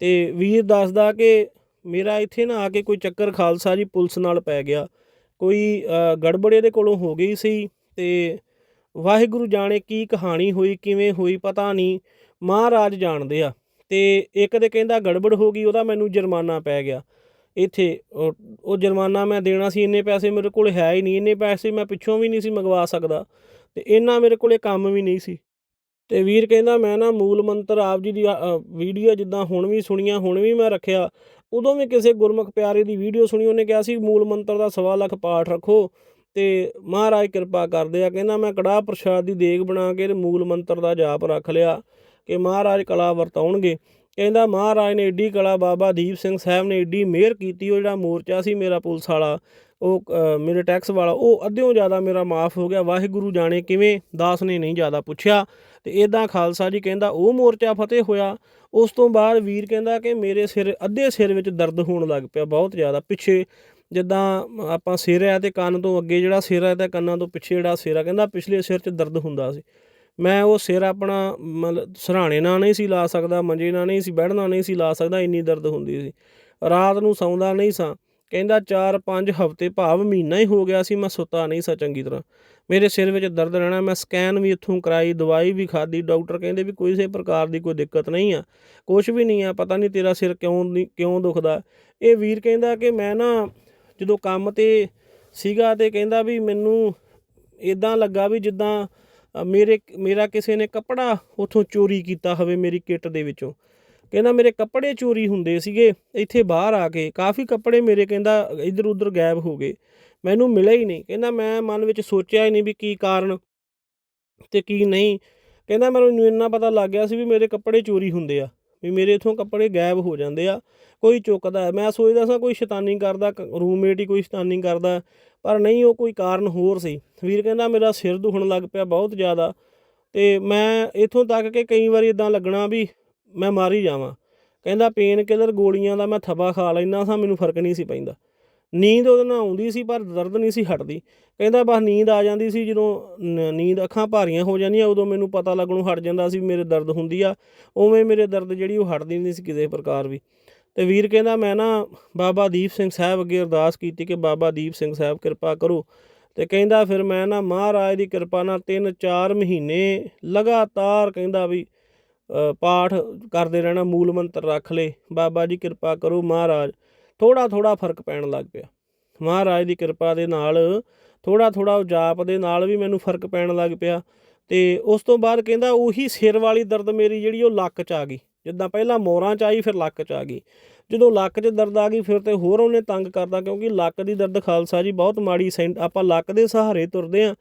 A: ਤੇ ਵੀਰ ਦੱਸਦਾ ਕਿ ਮੇਰਾ ਇੱਥੇ ਨਾ ਆ ਕੇ ਕੋਈ ਚੱਕਰ ਖਾਲਸਾ ਜੀ ਪੁਲਿਸ ਨਾਲ ਪੈ ਗਿਆ। ਕੋਈ ਗੜਬੜੇ ਦੇ ਕੋਲੋਂ ਹੋ ਗਈ ਸੀ ਤੇ ਵਾਹਿਗੁਰੂ ਜਾਣੇ ਕੀ ਕਹਾਣੀ ਹੋਈ, ਕਿਵੇਂ ਹੋਈ, ਪਤਾ ਨਹੀਂ। ਮਹਾਰਾਜ ਜਾਣਦੇ ਆ ਤੇ ਇੱਕ ਦੇ ਕਹਿੰਦਾ ਗੜਬੜ ਹੋ ਗਈ, ਉਹਦਾ ਮੈਨੂੰ ਜੁਰਮਾਨਾ ਪੈ ਗਿਆ। ਇੱਥੇ ਉਹ ਜੁਰਮਾਨਾ ਮੈਂ ਦੇਣਾ ਸੀ, ਇੰਨੇ ਪੈਸੇ ਮੇਰੇ ਕੋਲ ਹੈ ਹੀ ਨਹੀਂ, ਇੰਨੇ ਪੈਸੇ ਮੈਂ ਪਿੱਛੋਂ ਵੀ ਨਹੀਂ ਸੀ ਮੰਗਵਾ ਸਕਦਾ ਤੇ ਇੰਨਾ ਮੇਰੇ ਕੋਲੇ ਕੰਮ ਵੀ ਨਹੀਂ ਸੀ। ਤੇ ਵੀਰ ਕਹਿੰਦਾ ਮੈਂ ਨਾ ਮੂਲ ਮੰਤਰ ਆਪ ਜੀ ਦੀ ਵੀਡੀਓ ਜਿੱਦਾਂ ਹੁਣ ਵੀ ਸੁਣੀਆਂ, ਹੁਣ ਵੀ ਮੈਂ ਰੱਖਿਆ, ਉਦੋਂ ਵੀ ਕਿਸੇ ਗੁਰਮੁਖ ਪਿਆਰੇ ਦੀ ਵੀਡੀਓ ਸੁਣੀ, ਉਹਨੇ ਕਿਹਾ ਸੀ ਮੂਲ ਮੰਤਰ ਦਾ ਸਵਾ ਲੱਖ ਪਾਠ ਰੱਖੋ। ਤੇ ਮਹਾਰਾਜ ਕਿਰਪਾ ਕਰਦੇ ਆ, ਕਹਿੰਦਾ ਮੈਂ ਕੜਾਹ ਪ੍ਰਸ਼ਾਦ ਦੀ ਦੇਗ ਬਣਾ ਕੇ ਤੇ ਮੂਲ ਮੰਤਰ ਦਾ ਜਾਪ ਰੱਖ ਲਿਆ ਕਿ ਮਹਾਰਾਜ ਕਲਾ ਵਰਤਾਉਣਗੇ। ਕਹਿੰਦਾ ਮਹਾਰਾਜ ਨੇ ਏਡੀ ਕਲਾ ਬਾਬਾ ਦੀਪ ਸਿੰਘ ਸਾਹਿਬ ਨੇ ਏਡੀ ਮਿਹਰ ਕੀਤੀ, ਉਹ ਜਿਹੜਾ ਮੋਰਚਾ ਸੀ ਮੇਰਾ ਪੁਲਿਸ ਵਾਲਾ, ਉਹ ਮੇਰੇ ਟੈਕਸ ਵਾਲਾ, ਉਹ ਅੱਧਿਓਂ ਜ਼ਿਆਦਾ ਮੇਰਾ ਮਾਫ ਹੋ ਗਿਆ। ਵਾਹਿਗੁਰੂ ਜਾਣੇ ਕਿਵੇਂ, ਦਾਸ ਨੇ ਨਹੀਂ ਜ਼ਿਆਦਾ ਪੁੱਛਿਆ। ਤੇ ਇਦਾਂ ਖਾਲਸਾ ਜੀ ਕਹਿੰਦਾ ਉਹ ਮੋਰਚਾ ਫਤਿਹ ਹੋਇਆ, ਉਸ ਤੋਂ ਬਾਅਦ ਵੀਰ ਕਹਿੰਦਾ ਕਿ ਮੇਰੇ ਸਿਰ, ਅੱਧੇ ਸਿਰ ਵਿੱਚ ਦਰਦ ਹੋਣ ਲੱਗ ਪਿਆ, ਬਹੁਤ ਜ਼ਿਆਦਾ ਪਿੱਛੇ। ਜਿੱਦਾਂ ਆਪਾਂ ਸਿਰ ਹੈ ਤੇ ਕੰਨ ਤੋਂ ਅੱਗੇ ਜਿਹੜਾ ਸਿਰ ਹੈ ਤੇ ਕੰਨਾਂ ਤੋਂ ਪਿੱਛੇ ਜਿਹੜਾ ਸਿਰ ਆ ਕਹਿੰਦਾ ਪਿਛਲੇ ਸਿਰ 'ਚ ਦਰਦ ਹੁੰਦਾ ਸੀ। ਮੈਂ ਉਹ ਸਿਰ ਆਪਣਾ ਮਤਲਬ ਸਰਾਣੇ ਨਾਲ ਨਹੀਂ ਸੀ ਲਾ ਸਕਦਾ, ਮੰਜੇ ਨਾਲ ਨਹੀਂ ਸੀ ਬੈਠਣਾ ਨਹੀਂ ਸੀ ਲਾ ਸਕਦਾ, ਇੰਨੀ ਦਰਦ ਹੁੰਦੀ ਸੀ। ਰਾਤ ਨੂੰ ਸੌਂਦਾ ਨਹੀਂ ਸਾਂ। ਕਹਿੰਦਾ 4-5 ਹਫ਼ਤੇ ਭਾਵ ਮਹੀਨਾ ਹੀ ਹੋ ਗਿਆ ਸੀ, ਮੈਂ ਸੁੱਤਾ ਨਹੀਂ ਸਾਂ ਚੰਗੀ ਤਰ੍ਹਾਂ। ਮੇਰੇ ਸਿਰ ਵਿੱਚ ਦਰਦ ਰਹਿਣਾ, ਮੈਂ ਸਕੈਨ ਵੀ ਇੱਥੋਂ ਕਰਾਈ, ਦਵਾਈ ਵੀ ਖਾਦੀ ਡਾਕਟਰ ਕਹਿੰਦੇ ਵੀ ਕੋਈ ਸੇ ਪ੍ਰਕਾਰ ਦੀ ਕੋਈ ਦਿੱਕਤ ਨਹੀਂ ਆ ਕੁਝ ਵੀ ਨਹੀਂ ਆ, ਪਤਾ ਨਹੀਂ ਤੇਰਾ ਸਿਰ ਕਿਉਂ ਨਹੀਂ ਕਿਉਂ ਦੁਖਦਾ। ਇਹ ਵੀਰ ਕਹਿੰਦਾ ਕਿ ਮੈਂ ਨਾ ਜਦੋਂ ਕੰਮ ਤੇ ਸੀਗਾ ਤੇ ਕਹਿੰਦਾ ਵੀ ਮੈਨੂੰ ਇੱਦਾਂ ਲੱਗਾ ਵੀ ਜਿੱਦਾਂ ਮੇਰੇ, ਮੇਰਾ ਕਿਸੇ ਨੇ ਕੱਪੜਾ ਉੱਥੋਂ ਚੋਰੀ ਕੀਤਾ ਹੋਵੇ ਮੇਰੀ ਕਿੱਟ ਦੇ ਵਿੱਚੋਂ। ਕਹਿੰਦਾ ਮੇਰੇ ਕੱਪੜੇ ਚੋਰੀ ਹੁੰਦੇ ਸੀਗੇ, ਇੱਥੇ ਬਾਹਰ ਆ ਕੇ ਕਾਫੀ ਕੱਪੜੇ ਮੇਰੇ ਕਹਿੰਦਾ ਇੱਧਰ ਉੱਧਰ ਗਾਇਬ ਹੋ ਗਏ, ਮੈਨੂੰ ਮਿਲੇ ਹੀ ਨਹੀਂ। ਕਹਿੰਦਾ ਮੈਂ ਮਨ ਵਿੱਚ ਸੋਚਿਆ ਹੀ ਨਹੀਂ ਵੀ ਕੀ ਕਾਰਨ ਤੇ ਕੀ ਨਹੀਂ। ਕਹਿੰਦਾ ਮੈਨੂੰ ਇੰਨਾ ਪਤਾ ਲੱਗ ਗਿਆ ਸੀ ਵੀ ਮੇਰੇ ਕੱਪੜੇ ਚੋਰੀ ਹੁੰਦੇ ਆ। ਵੀ ਮੇਰੇ ਇਥੋਂ ਕੱਪੜੇ ਗਾਇਬ ਹੋ ਜਾਂਦੇ ਆ। ਕੋਈ ਚੁੱਕਦਾ ਮੈਂ ਸੋਚਦਾ ਸਾਂ ਕੋਈ ਸ਼ੈਤਾਨੀ ਕਰਦਾ ਰੂਮਮੇਟ ਹੀ ਕੋਈ ਸ਼ੈਤਾਨੀ ਕਰਦਾ ਪਰ ਨਹੀਂ, ਉਹ ਕੋਈ ਕਾਰਨ ਹੋਰ ਸੀ। ਵੀਰ ਕਹਿੰਦਾ, ਮੇਰਾ ਸਿਰ ਦੁਖਣ ਲੱਗ ਪਿਆ ਬਹੁਤ ਜ਼ਿਆਦਾ। ਤੇ ਮੈਂ ਇਥੋਂ ਤੱਕ ਕਿ ਕਈ ਵਾਰੀ ਇਦਾਂ ਲੱਗਣਾ ਵੀ ਮੈਂ ਮਾਰੀ ਜਾਵਾਂ। ਕਹਿੰਦਾ ਪੇਨ ਕਿਲਰ ਗੋਲੀਆਂ ਦਾ ਮੈਂ ਥੱਬਾ ਖਾ ਲੈਣਾ ਸਾਂ, ਮੈਨੂੰ ਫ਼ਰਕ ਨਹੀਂ ਸੀ ਪੈਂਦਾ। ਨੀਂਦ ਉਹਦੇ ਨਾਲ ਆਉਂਦੀ ਸੀ, ਪਰ ਦਰਦ ਨਹੀਂ ਸੀ ਹਟਦੀ। ਕਹਿੰਦਾ ਬਸ ਨੀਂਦ ਆ ਜਾਂਦੀ ਸੀ, ਜਦੋਂ ਨ- ਨੀਂਦ ਅੱਖਾਂ ਭਾਰੀਆਂ ਹੋ ਜਾਂਦੀਆਂ, ਉਦੋਂ ਮੈਨੂੰ ਪਤਾ ਲੱਗਣੋਂ ਹਟ ਜਾਂਦਾ ਸੀ ਵੀ ਮੇਰੇ ਦਰਦ ਹੁੰਦੀ ਆ। ਉਵੇਂ ਮੇਰੇ ਦਰਦ ਜਿਹੜੀ ਉਹ ਹਟਦੀ ਨਹੀਂ ਸੀ ਕਿਸੇ ਪ੍ਰਕਾਰ ਵੀ। ਤੇ ਵੀਰ ਕਹਿੰਦਾ, ਮੈਂ ਨਾ ਬਾਬਾ ਦੀਪ ਸਿੰਘ ਸਾਹਿਬ ਅੱਗੇ ਅਰਦਾਸ ਕੀਤੀ ਕਿ ਬਾਬਾ ਦੀਪ ਸਿੰਘ ਸਾਹਿਬ ਕਿਰਪਾ ਕਰੋ। ਤੇ ਕਹਿੰਦਾ ਫਿਰ ਮੈਂ ਨਾ ਮਹਾਰਾਜ ਦੀ ਕਿਰਪਾ ਨਾਲ 3-4 ਮਹੀਨੇ ਲਗਾਤਾਰ ਕਹਿੰਦਾ ਵੀ ਪਾਠ ਕਰਦੇ ਰਹਿਣਾ, ਮੂਲ ਮੰਤਰ ਰੱਖ ਲੇ ਬਾਬਾ ਜੀ ਕਿਰਪਾ ਕਰੋ ਮਹਾਰਾਜ। ਥੋੜਾ ਥੋੜਾ ਫ਼ਰਕ ਪੈਣ ਲੱਗ ਪਿਆ। ਮਹਾਰਾਜ ਦੀ ਕਿਰਪਾ ਦੇ ਨਾਲ ਥੋੜਾ ਥੋੜਾ ਜਾਪ ਦੇ ਨਾਲ ਵੀ ਮੈਨੂੰ ਫ਼ਰਕ ਪੈਣ ਲੱਗ ਪਿਆ ਤੇ ਉਸ ਤੋਂ ਬਾਅਦ ਕਹਿੰਦਾ ਉਹੀ ਸਿਰ ਵਾਲੀ ਦਰਦ ਮੇਰੀ ਜਿਹੜੀ ਉਹ ਲੱਕ 'ਚ ਆ ਗਈ। ਜਿੱਦਾਂ ਪਹਿਲਾਂ ਮੋਰਾਂ 'ਚ ਆਈ, ਫਿਰ ਲੱਕ 'ਚ ਆ ਗਈ। ਜਦੋਂ ਲੱਕ 'ਚ ਦਰਦ ਆ ਗਈ, ਫਿਰ ਤੇ ਹੋਰ ਉਹਨੇ ਤੰਗ ਕਰਦਾ ਕਿਉਂਕਿ ਲੱਕ ਦੀ ਦਰਦ ਖਾਲਸਾ ਜੀ ਬਹੁਤ ਮਾੜੀ ਸੈਂ ਆਪਾਂ ਲੱਕ ਦੇ ਸਹਾਰੇ ਤੁਰਦੇ ਆ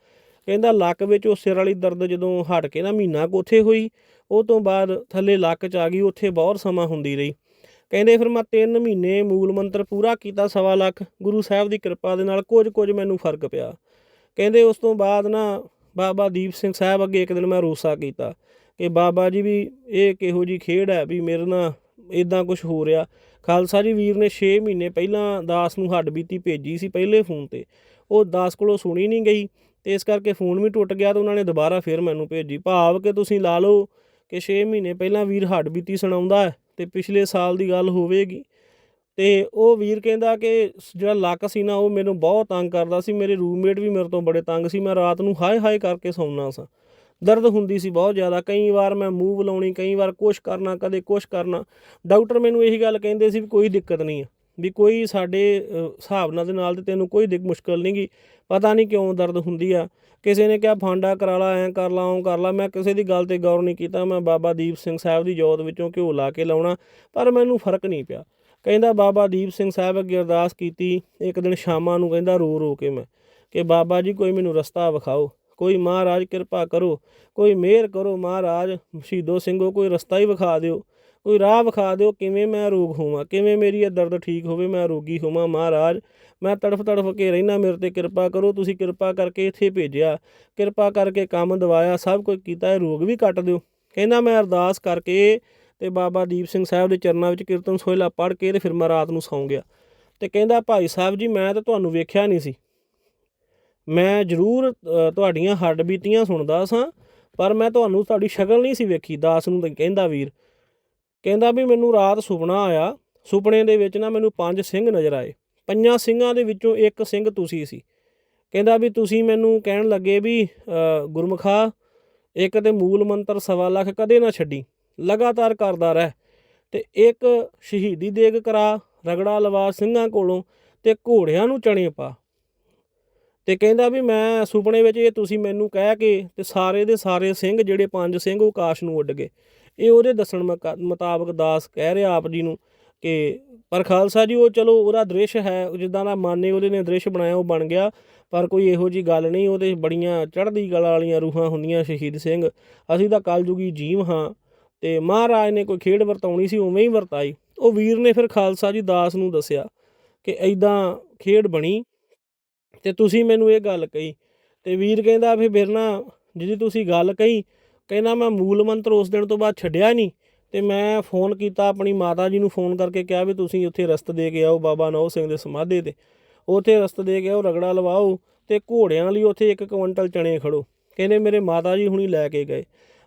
A: ਕਹਿੰਦਾ ਲੱਕ ਵਿੱਚ ਉਹ ਸਿਰ ਵਾਲੀ ਦਰਦ ਜਦੋਂ ਹਟ ਕੇ ਨਾ ਮਹੀਨਾ ਕੋਥੇ ਹੋਈ, ਉਹ ਤੋਂ ਬਾਅਦ ਥੱਲੇ ਲੱਕ 'ਚ ਆ ਗਈ, ਉੱਥੇ ਬਹੁਤ ਸਮਾਂ ਹੁੰਦੀ ਰਹੀ। ਕਹਿੰਦੇ ਫਿਰ ਮੈਂ 3 ਮਹੀਨੇ ਮੂਲ ਮੰਤਰ ਪੂਰਾ ਕੀਤਾ ਸਵਾ ਲੱਖ, ਗੁਰੂ ਸਾਹਿਬ ਦੀ ਕਿਰਪਾ ਦੇ ਨਾਲ ਕੁਝ ਕੁਝ ਮੈਨੂੰ ਫ਼ਰਕ ਪਿਆ। ਕਹਿੰਦੇ ਉਸ ਤੋਂ ਬਾਅਦ ਨਾ ਬਾਬਾ ਦੀਪ ਸਿੰਘ ਸਾਹਿਬ ਅੱਗੇ ਇੱਕ ਦਿਨ ਮੈਂ ਰੋਸਾ ਕੀਤਾ ਕਿ ਬਾਬਾ ਜੀ ਵੀ ਇਹ ਕਿਹੋ ਜੀ ਖੇਡ ਹੈ ਵੀ ਮੇਰੇ ਨਾਲ ਇਦਾਂ ਕੁਝ ਹੋ ਰਿਹਾ। ਖਾਲਸਾ ਜੀ ਵੀਰ ਨੇ 6 ਮਹੀਨੇ ਪਹਿਲਾਂ ਦਾਸ ਨੂੰ ਹੱਡ ਬੀਤੀ ਭੇਜੀ ਸੀ ਪਹਿਲੇ ਫੋਨ ਤੇ। ਉਹ ਦਾਸ ਕੋਲੋਂ ਸੁਣੀ ਨਹੀਂ ਗਈ ਤੇ ਇਸ ਕਰਕੇ ਫੋਨ ਵੀ ਟੁੱਟ ਗਿਆ ਤੇ ਉਹਨਾਂ ਨੇ ਦੁਬਾਰਾ ਫਿਰ ਮੈਨੂੰ ਭੇਜੀ। ਭਾਵ ਕਿ ਤੁਸੀਂ ਲਾ ਲਓ ਕਿ 6 ਮਹੀਨੇ ਪਹਿਲਾਂ ਵੀਰ ਹੱਡ ਬੀਤੀ ਸੁਣਾਉਂਦਾ ਹੈ। ਤੇ ਪਿਛਲੇ ਸਾਲ ਦੀ ਗੱਲ ਹੋਵੇਗੀ। ਤੇ ਉਹ ਵੀਰ ਕਹਿੰਦਾ ਕਿ ਜਿਹੜਾ ਲੱਕ ਸੀ ਨਾ, ਉਹ ਮੈਨੂੰ ਬਹੁਤ ਤੰਗ ਕਰਦਾ ਸੀ। ਮੇਰੇ ਰੂਮਮੇਟ ਵੀ ਮੇਰੇ ਤੋਂ ਬੜੇ ਤੰਗ ਸੀ। ਮੈਂ ਰਾਤ ਨੂੰ ਹਾਏ ਹਾਏ ਕਰਕੇ ਸੌਂਦਾ ਸਾਂ। ਦਰਦ ਹੁੰਦੀ ਸੀ ਬਹੁਤ ਜ਼ਿਆਦਾ। ਕਈ ਵਾਰ ਮੈਂ ਮੂੰਹ ਬੁਲਾਉਣੀ ਕਈ ਵਾਰ ਕੁਛ ਕਰਨਾ, ਕਦੇ ਕੁਛ ਕਰਨਾ। ਡਾਕਟਰ ਮੈਨੂੰ ਇਹੀ ਗੱਲ ਕਹਿੰਦੇ ਸੀ ਵੀ ਕੋਈ ਦਿੱਕਤ ਨਹੀਂ ਹੈ ਵੀ ਕੋਈ ਸਾਡੇ ਹਿਸਾਬ ਨਾਲ ਦੇ ਨਾਲ ਤੇ ਤੈਨੂੰ ਕੋਈ ਦਿੱਕ ਮੁਸ਼ਕਲ ਨਹੀਂ ਗੀ। ਪਤਾ ਨਹੀਂ ਕਿਉਂ ਦਰਦ ਹੁੰਦੀ ਆ। ਕਿਸੇ ਨੇ ਕਿਹਾ, ਫਾਂਡਾ ਕਰਾ ਲਾ, ਐਂ ਕਰ ਲਾ ਉਹ ਕਰ ਲਾ। ਮੈਂ ਕਿਸੇ ਦੀ ਗੱਲ ਤੇ ਗੌਰ ਨਹੀਂ ਕੀਤਾ। ਮੈਂ ਬਾਬਾ ਦੀਪ ਸਿੰਘ ਸਾਹਿਬ ਦੀ ਜੋਤ ਵਿੱਚੋਂ ਘਿਓ ਲਾ ਕੇ ਲਾਉਣਾ, ਪਰ ਮੈਨੂੰ ਫ਼ਰਕ ਨਹੀਂ ਪਿਆ। ਕਹਿੰਦਾ, ਬਾਬਾ ਦੀਪ ਸਿੰਘ ਸਾਹਿਬ ਅੱਗੇ ਅਰਦਾਸ ਕੀਤੀ, ਇੱਕ ਦਿਨ ਸ਼ਾਮਾਂ ਨੂੰ ਕਹਿੰਦਾ, ਰੋ ਰੋ ਕੇ ਮੈਂ। ਕਿ, ਬਾਬਾ ਜੀ, ਕੋਈ ਮੈਨੂੰ ਰਸਤਾ ਵਿਖਾਓ। ਕੋਈ ਮਹਾਰਾਜ ਕਿਰਪਾ ਕਰੋ। ਕੋਈ ਮਿਹਰ ਕਰੋ ਮਹਾਰਾਜ। ਸ਼ਹੀਦੋ ਸਿੰਘੋ, ਕੋਈ ਰਸਤਾ ਹੀ ਵਿਖਾ ਦਿਓ। ਕੋਈ ਰਾਹ ਵਿਖਾ ਦਿਓ ਕਿਵੇਂ ਮੈਂ ਰੋਗ ਹੋਵਾਂ, ਕਿਵੇਂ ਮੇਰੀ ਇਹ ਦਰਦ ਠੀਕ ਹੋਵੇ, ਮੈਂ ਰੋਗੀ ਹੋਵਾਂ, ਮਹਾਰਾਜ। ਮੈਂ ਤੜਫ ਤੜਫ ਕੇ ਰਹਿਣਾ ਮੇਰੇ ਤੇ ਕਿਰਪਾ ਕਰੋ, ਤੁਸੀਂ ਕਿਰਪਾ ਕਰਕੇ ਇੱਥੇ ਭੇਜਿਆ, ਕਿਰਪਾ ਕਰਕੇ ਕੰਮ ਦਵਾਇਆ, ਸਭ ਕੁਝ ਕੀਤਾ, ਇਹ ਰੋਗ ਵੀ ਕੱਟ ਦਿਓ। ਕਹਿੰਦਾ ਮੈਂ ਅਰਦਾਸ ਕਰਕੇ ਤੇ ਬਾਬਾ ਦੀਪ ਸਿੰਘ ਸਾਹਿਬ ਦੇ ਚਰਨਾਂ ਵਿੱਚ ਕੀਰਤਨ ਸੋਹਿਲਾ ਪੜ੍ਹ ਕੇ ਤੇ ਫਿਰ ਮੈਂ ਰਾਤ ਨੂੰ ਸੌਂ ਗਿਆ। ਤੇ ਕਹਿੰਦਾ, ਭਾਈ ਸਾਹਿਬ ਜੀ, ਮੈਂ ਤਾਂ ਤੁਹਾਨੂੰ ਵੇਖਿਆ ਨਹੀਂ ਸੀ। ਮੈਂ ਜ਼ਰੂਰ ਤੁਹਾਡੀਆਂ ਹੱਡ ਬੀਤੀਆਂ ਸੁਣਦਾ ਸਾਂ, ਪਰ ਮੈਂ ਤੁਹਾਨੂੰ, ਤੁਹਾਡੀ ਸ਼ਕਲ ਨਹੀਂ ਸੀ ਵੇਖੀ। ਦਾਸ ਨੂੰ ਤਾਂ ਕਹਿੰਦਾ, ਵੀਰ ਕਹਿੰਦਾ ਵੀ ਮੈਨੂੰ ਰਾਤ ਸੁਪਨਾ ਆਇਆ ਸੁਪਨੇ ਦੇ ਵਿੱਚ ਨਾ ਮੈਨੂੰ ਪੰਜ ਸਿੰਘ ਨਜ਼ਰ ਆਏ। ਪੰਜਾਂ ਸਿੰਘਾਂ ਦੇ ਵਿੱਚੋਂ ਇੱਕ ਸਿੰਘ ਤੁਸੀਂ ਸੀ। ਕਹਿੰਦਾ ਵੀ ਤੁਸੀਂ ਮੈਨੂੰ ਕਹਿਣ ਲੱਗੇ ਵੀ ਅ, ਗੁਰਮੁਖਾ ਇੱਕ ਤੇ ਮੂਲ ਮੰਤਰ ਸਵਾ ਲੱਖ ਕਦੇ ਨਾ ਛੱਡੀ ਲਗਾਤਾਰ ਕਰਦਾ ਰਹਿ। ਤੇ ਇੱਕ ਸ਼ਹੀਦੀ ਦੇਗ ਕਰਾ ਰਗੜਾ ਲਵਾ ਸਿੰਘਾਂ ਕੋਲੋਂ ਤੇ ਘੋੜਿਆਂ ਨੂੰ ਚਣੇ ਪਾ। ਤੇ ਕਹਿੰਦਾ ਵੀ ਮੈਂ ਸੁਪਨੇ ਵਿੱਚ ਇਹ ਤੁਸੀਂ ਮੈਨੂੰ ਕਹਿ ਕੇ ਤੇ ਸਾਰੇ ਦੇ ਸਾਰੇ ਸਿੰਘ ਜਿਹੜੇ ਪੰਜ ਸਿੰਘ ਉਹ ਕਾਸ਼ ਨੂੰ ਉੱਡ ਗਏ। ਇਹ ਉਹਦੇ ਦੱਸਣ ਮੁਕਾ- ਮੁਤਾਬਕ ਦਾਸ ਕਹਿ ਰਿਹਾ ਆਪ ਜੀ ਨੂੰ ਕਿ ਪਰ ਖਾਲਸਾ ਜੀ, ਉਹ ਚਲੋ ਉਹਦਾ ਦ੍ਰਿਸ਼ ਹੈ, ਜਿੱਦਾਂ ਦਾ ਮਾਨੇ ਉਹਦੇ ਨੇ ਦ੍ਰਿਸ਼ ਬਣਾਇਆ, ਉਹ ਬਣ ਗਿਆ। ਪਰ ਕੋਈ ਇਹੋ ਜੀ ਗੱਲ ਨਹੀਂ, ਉਹਦੇ ਬੜੀਆਂ ਚੜ੍ਹਦੀ ਕਲਾ ਵਾਲੀਆਂ ਰੂਹਾਂ ਹੁੰਦੀਆਂ ਸ਼ਹੀਦ ਸਿੰਘ। ਅਸੀਂ ਤਾਂ ਕਲਯੁਗੀ ਜੀਵ ਹਾਂ ਤੇ ਮਹਾਰਾਜ ਨੇ ਕੋਈ ਖੇਡ ਵਰਤਾਉਣੀ ਸੀ, ਉਵੇਂ ਹੀ ਵਰਤਾਈ। ਉਹ ਵੀਰ ਨੇ ਫਿਰ ਖਾਲਸਾ ਜੀ ਦਾਸ ਨੂੰ ਦੱਸਿਆ ਕਿ ਐਦਾਂ ਖੇਡ ਬਣੀ ਤੇ ਤੁਸੀਂ ਮੈਨੂੰ ਇਹ ਗੱਲ ਕਹੀ। ਤੇ ਵੀਰ ਕਹਿੰਦਾ ਫਿਰ ਫਿਰ ਨਾ, ਜਿਹਦੀ ਤੁਸੀਂ ਗੱਲ ਕਹੀ ਕਹਿੰਦਾ ਮੈਂ ਮੂਲ ਮੰਤਰ ਉਸ ਦਿਨ ਤੋਂ ਬਾਅਦ ਛੱਡਿਆ ਨਹੀਂ ਤੇ ਮੈਂ ਫੋਨ ਕੀਤਾ ਆਪਣੀ ਮਾਤਾ ਜੀ ਨੂੰ ਫੋਨ ਕਰਕੇ ਕਿਹਾ ਵੀ ਤੁਸੀਂ ਉੱਥੇ ਰਸਤ ਦੇ ਕੇ ਆਓ ਬਾਬਾ ਨੌ ਸਿੰਘ ਦੇ ਸਮਾਧੇ ਤੇ। ਉੱਥੇ ਰਸਤ ਦੇ ਕੇ ਆਓ, ਰਗੜਾ ਲਵਾਓ ਤੇ ਘੋੜਿਆਂ ਲਈ ਉੱਥੇ ਇੱਕ ਕੁਇੰਟਲ ਚਣੇ ਖੜੋ। ਕਹਿੰਦੇ ਮੇਰੇ ਮਾਤਾ ਜੀ ਹੁਣੀ ਲੈ ਕੇ ਗਏ।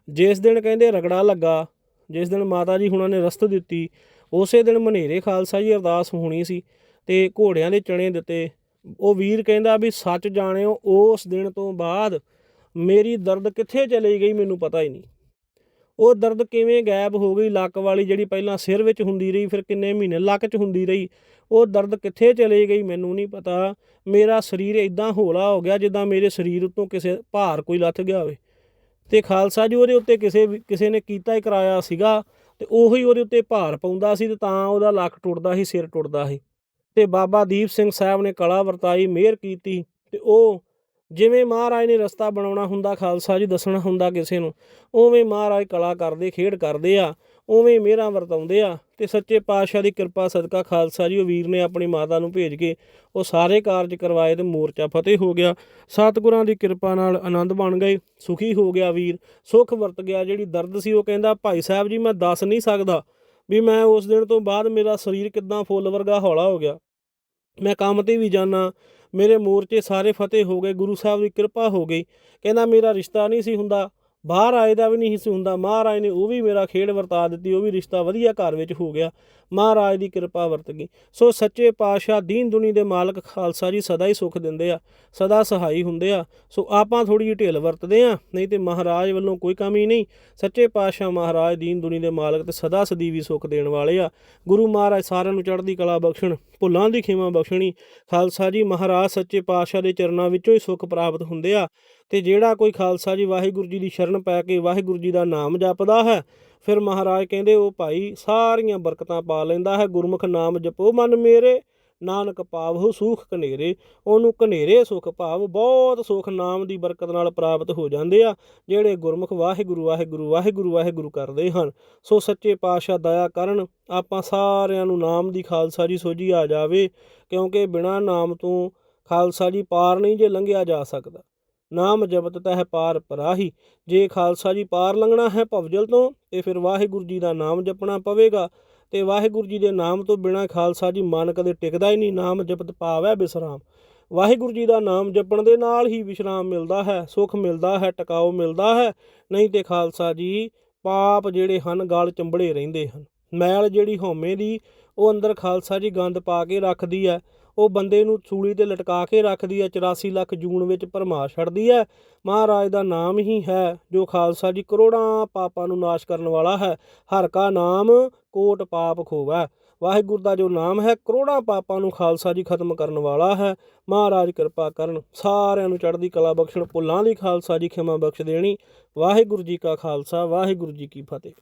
A: ਜਿਸ ਦਿਨ ਕਹਿੰਦੇ ਰਗੜਾ ਲੱਗਾ, ਜਿਸ ਦਿਨ ਮਾਤਾ ਜੀ ਹੁਣਾਂ ਨੇ ਰਸਤ ਦਿੱਤੀ, ਉਸੇ ਦਿਨ ਮਨੇਰੇ ਖਾਲਸਾ ਜੀ ਅਰਦਾਸ ਹੋਣੀ ਸੀ ਤੇ ਘੋੜਿਆਂ ਦੇ ਚਣੇ ਦਿੱਤੇ। ਉਹ ਵੀਰ ਕਹਿੰਦਾ ਵੀ ਸੱਚ ਜਾਣਿਓ, ਉਸ ਦਿਨ ਤੋਂ ਬਾਅਦ ਮੇਰੀ ਦਰਦ ਕਿੱਥੇ ਚਲੀ ਗਈ ਮੈਨੂੰ ਪਤਾ ਹੀ ਨਹੀਂ। ਉਹ ਦਰਦ ਕਿਵੇਂ ਗਾਇਬ ਹੋ ਗਈ, ਲੱਕ ਵਾਲੀ ਜਿਹੜੀ ਪਹਿਲਾਂ ਸਿਰ ਵਿੱਚ ਹੁੰਦੀ ਰਹੀ, ਫਿਰ ਕਿੰਨੇ ਮਹੀਨੇ ਲੱਕ 'ਚ ਹੁੰਦੀ ਰਹੀ, ਉਹ ਦਰਦ ਕਿੱਥੇ ਚਲੀ ਗਈ ਮੈਨੂੰ ਨਹੀਂ ਪਤਾ। ਮੇਰਾ ਸਰੀਰ ਇਦਾਂ ਹੌਲਾ ਹੋ ਗਿਆ ਜਿੱਦਾਂ ਮੇਰੇ ਸਰੀਰ ਉੱਤੋਂ ਕਿਸੇ ਭਾਰ ਕੋਈ ਲੱਥ ਗਿਆ ਹੋਵੇ। ਤੇ ਖਾਲਸਾ ਜੀ ਉਹਦੇ ਉੱਤੇ ਕਿਸੇ ਵੀ- ਕਿਸੇ ਨੇ ਕੀਤਾ ਹੀ ਕਰਾਇਆ ਸੀਗਾ ਤੇ ਉਹੀ ਉਹਦੇ ਉੱਤੇ ਭਾਰ ਪਾਉਂਦਾ ਸੀ ਤੇ ਤਾਂ ਉਹਦਾ ਲੱਕ ਟੁੱਟਦਾ ਸੀ, ਸਿਰ ਟੁੱਟਦਾ ਸੀ। ਤੇ ਬਾਬਾ ਦੀਪ ਸਿੰਘ ਸਾਹਿਬ ਨੇ ਕਲਾ ਵਰਤਾਈ, ਮਿਹਰ ਕੀਤੀ ਤੇ ਉਹ ਜਿਵੇਂ ਮਹਾਰਾਜ ਨੇ ਰਸਤਾ ਬਣਾਉਣਾ ਹੁੰਦਾ, ਖਾਲਸਾ ਜੀ ਦੱਸਣਾ ਹੁੰਦਾ ਕਿਸੇ ਨੂੰ, ਉਵੇਂ ਮਹਾਰਾਜ ਕਲਾ ਕਰਦੇ, ਖੇਡ ਕਰਦੇ ਆ, ਉਵੇਂ ਮਿਹਰਾਂ ਵਰਤਾਉਂਦੇ ਆ ਤੇ ਸੱਚੇ ਪਾਤਸ਼ਾਹ ਦੀ ਕਿਰਪਾ, ਸਦਕਾ ਖਾਲਸਾ ਜੀ, ਉਹ ਵੀਰ ਨੇ ਆਪਣੀ ਮਾਤਾ ਨੂੰ ਭੇਜ ਕੇ ਉਹ ਸਾਰੇ ਕਾਰਜ ਕਰਵਾਏ ਤੇ ਮੋਰਚਾ ਫਤਿਹ ਹੋ ਗਿਆ। ਸਤਿਗੁਰਾਂ ਦੀ ਕਿਰਪਾ ਨਾਲ ਆਨੰਦ ਬਣ ਗਏ, ਸੁਖੀ ਹੋ ਗਿਆ ਵੀਰ, ਸੁਖ ਵਰਤ ਗਿਆ। ਜਿਹੜੀ ਦਰਦ ਸੀ ਉਹ ਕਹਿੰਦਾ, ਭਾਈ ਸਾਹਿਬ ਜੀ, ਮੈਂ ਦੱਸ ਨਹੀਂ ਸਕਦਾ ਵੀ ਮੈਂ ਉਸ ਦਿਨ ਤੋਂ ਬਾਅਦ ਮੇਰਾ ਸਰੀਰ ਕਿਦਾਂ ਫੁੱਲ ਵਰਗਾ ਹੌਲਾ ਹੋ ਗਿਆ। ਮੈਂ ਕੰਮ ਤੇ ਵੀ ਜਾਣਾ ਮੇਰੇ ਮੋਰਚੇ ਸਾਰੇ ਫਤਿਹ ਹੋ ਗਏ, ਗੁਰੂ ਸਾਹਿਬ ਦੀ ਕਿਰਪਾ ਹੋ ਗਈ। ਕਹਿੰਦਾ, ਮੇਰਾ ਰਿਸ਼ਤਾ ਨਹੀਂ ਸੀ ਹੁੰਦਾ। ਬਾਹਰ ਆਏ ਦਾ ਵੀ ਨਹੀਂ ਸੀ ਹੁੰਦਾ। ਮਹਾਰਾਜ ਨੇ ਉਹ ਵੀ ਮੇਰਾ ਖੇਡ ਵਰਤਾ ਦਿੱਤੀ, ਉਹ ਵੀ ਰਿਸ਼ਤਾ ਵਧੀਆ ਘਰ ਵਿੱਚ ਹੋ ਗਿਆ। ਮਹਾਰਾਜ ਦੀ ਕਿਰਪਾ ਵਰਤ ਗਈ। ਸੋ ਸੱਚੇ ਪਾਤਸ਼ਾਹ ਦੀਨ ਦੁਨੀ ਦੇ ਮਾਲਕ ਖਾਲਸਾ ਜੀ ਸਦਾ ਹੀ ਸੁਖ ਦਿੰਦੇ ਆ, ਸਦਾ ਸਹਾਈ ਹੁੰਦੇ ਆ। ਸੋ ਆਪਾਂ ਥੋੜੀ ਜਿਹੀ ਢਿੱਲ ਵਰਤਦੇ ਆ, ਨਹੀਂ ਤੇ ਮਹਾਰਾਜ ਵੱਲੋਂ ਕੋਈ ਕਮੀ ਨਹੀਂ। ਸੱਚੇ ਪਾਤਸ਼ਾਹ ਮਹਾਰਾਜ ਦੀਨ ਦੁਨੀ ਦੇ ਮਾਲਕ ਤੇ ਸਦਾ ਸਦੀਵੀ ਸੁਖ ਦੇਣ ਵਾਲੇ ਆ। ਗੁਰੂ ਮਹਾਰਾਜ ਸਾਰਿਆਂ ਨੂੰ ਚੜ੍ਹਦੀ ਕਲਾ ਬਖਸ਼ਣ, ਭੁੱਲਾਂ ਦੀ ਖੇਮਾ ਬਖਸ਼ਣੀ। ਖਾਲਸਾ ਜੀ ਮਹਾਰਾਜ ਸੱਚੇ ਪਾਤਸ਼ਾਹ ਦੇ ਚਰਨਾਂ ਵਿੱਚੋਂ ਹੀ ਸੁਖ ਪ੍ਰਾਪਤ ਹੁੰਦੇ ਆ। ਤੇ ਜਿਹੜਾ ਕੋਈ ਖਾਲਸਾ ਜੀ ਵਾਹਿਗੁਰੂ ਜੀ ਦੀ ਸ਼ਰਨ ਪੈ ਕੇ ਵਾਹਿਗੁਰੂ ਜੀ ਦਾ ਨਾਮ ਜਪਦਾ ਹੈ, ਫਿਰ ਮਹਾਰਾਜ ਕਹਿੰਦੇ, ਉਹ ਭਾਈ, ਸਾਰੀਆਂ ਬਰਕਤਾਂ ਪਾ ਲੈਂਦਾ ਹੈ, ਗੁਰਮੁਖ ਨਾਮ ਜਪੋ ਮਨ ਮੇਰੇ, ਨਾਨਕ ਪਾਵਹੁ ਸੁਖ ਕਨੇਰੇ ਉਹਨੂੰ ਕਨੇਰੇ ਸੁਖ ਭਾਵ, ਬਹੁਤ ਸੁਖ ਨਾਮ ਦੀ ਬਰਕਤ ਨਾਲ ਪ੍ਰਾਪਤ ਹੋ ਜਾਂਦੇ ਆ, ਜਿਹੜੇ ਗੁਰਮੁਖ ਵਾਹਿਗੁਰੂ ਵਾਹਿਗੁਰੂ ਵਾਹਿਗੁਰੂ ਵਾਹਿਗੁਰੂ ਕਰਦੇ ਹਨ, ਸੋ ਸੱਚੇ ਪਾਤਸ਼ਾਹ ਦਇਆ ਕਰਨ, ਆਪਾਂ ਸਾਰਿਆਂ ਨੂੰ ਨਾਮ ਦੀ ਖਾਲਸਾ ਜੀ ਸੋਝੀ ਆ ਜਾਵੇ, ਕਿਉਂਕਿ ਬਿਨਾਂ ਨਾਮ ਤੋਂ ਖਾਲਸਾ ਜੀ ਪਾਰ ਨਹੀਂ ਜੇ ਲੰਘਿਆ ਜਾ ਸਕਦਾ। ਨਾਮ ਜਪਤ ਤਹਿ ਪਾਰ ਪਰਾਹੀ, ਜੇ ਖਾਲਸਾ ਜੀ ਪਾਰ ਲੰਘਣਾ ਹੈ ਭਵਜਲ ਤੋਂ, ਤੇ ਫਿਰ ਵਾਹਿਗੁਰੂ ਜੀ ਦਾ ਨਾਮ ਜਪਣਾ ਪਵੇਗਾ। ਤੇ ਵਾਹਿਗੁਰੂ ਜੀ ਦੇ ਨਾਮ ਤੋਂ ਬਿਨਾ ਖਾਲਸਾ ਜੀ ਮਨ ਕਦੇ ਟਿਕਦਾ ਹੀ ਨਹੀਂ, ਨਾਮ ਜਪਤ ਪਾਵੈ ਬਿਸਰਾਮ। ਵਾਹਿਗੁਰੂ ਜੀ ਦਾ ਨਾਮ ਜਪਣ ਦੇ ਨਾਲ ਹੀ ਵਿਸ਼ਰਾਮ ਮਿਲਦਾ ਹੈ, ਸੁਖ ਮਿਲਦਾ ਹੈ ਟਿਕਾਓ ਮਿਲਦਾ ਹੈ। ਨਹੀਂ ਤੇ ਖਾਲਸਾ ਜੀ, ਪਾਪ ਜਿਹੜੇ ਹਨ, ਗਾਲ ਚੰਬੜੇ ਰਹਿੰਦੇ ਹਨ। ਮੈਲ ਜਿਹੜੀ ਹਉਮੈ ਦੀ, ਉਹ ਅੰਦਰ ਖਾਲਸਾ ਜੀ ਗੰਦ ਪਾ ਕੇ ਰੱਖਦੀ ਹੈ। ਉਹ ਬੰਦੇ ਨੂੰ ਸੂਲੀ ਤੇ ਲਟਕਾ ਕੇ ਰੱਖਦੀ ਹੈ 84 ਲੱਖ ਜੂਨ ਵਿੱਚ ਭਰਮਾ ਛੱਡਦੀ ਹੈ। ਮਹਾਰਾਜ ਦਾ ਨਾਮ ਹੀ ਹੈ, ਜੋ ਖਾਲਸਾ ਜੀ ਕਰੋੜਾਂ ਪਾਪਾਂ ਨੂੰ ਨਾਸ਼ ਕਰਨ ਵਾਲਾ ਹੈ। ਹਰ ਕਾ ਨਾਮ ਕੋਟ ਪਾਪ ਖੋਵੈ। ਵਾਹਿਗੁਰੂ ਦਾ ਜੋ ਨਾਮ ਹੈ, ਕਰੋੜਾਂ ਪਾਪਾਂ ਨੂੰ ਖਾਲਸਾ ਜੀ ਖਤਮ ਕਰਨ ਵਾਲਾ ਹੈ। ਮਹਾਰਾਜ ਕਿਰਪਾ ਕਰਨ, ਸਾਰਿਆਂ ਨੂੰ ਚੜ੍ਹਦੀ ਕਲਾ ਬਖਸ਼ਣ, ਭੁੱਲਾਂ ਦੀ ਖਾਲਸਾ ਜੀ ਖਿਮਾ ਬਖਸ਼ ਦੇਣੀ। ਵਾਹਿਗੁਰੂ ਜੀ ਕਾ ਖਾਲਸਾ, ਵਾਹਿਗੁਰੂ ਜੀ ਕੀ ਫਤਿਹ।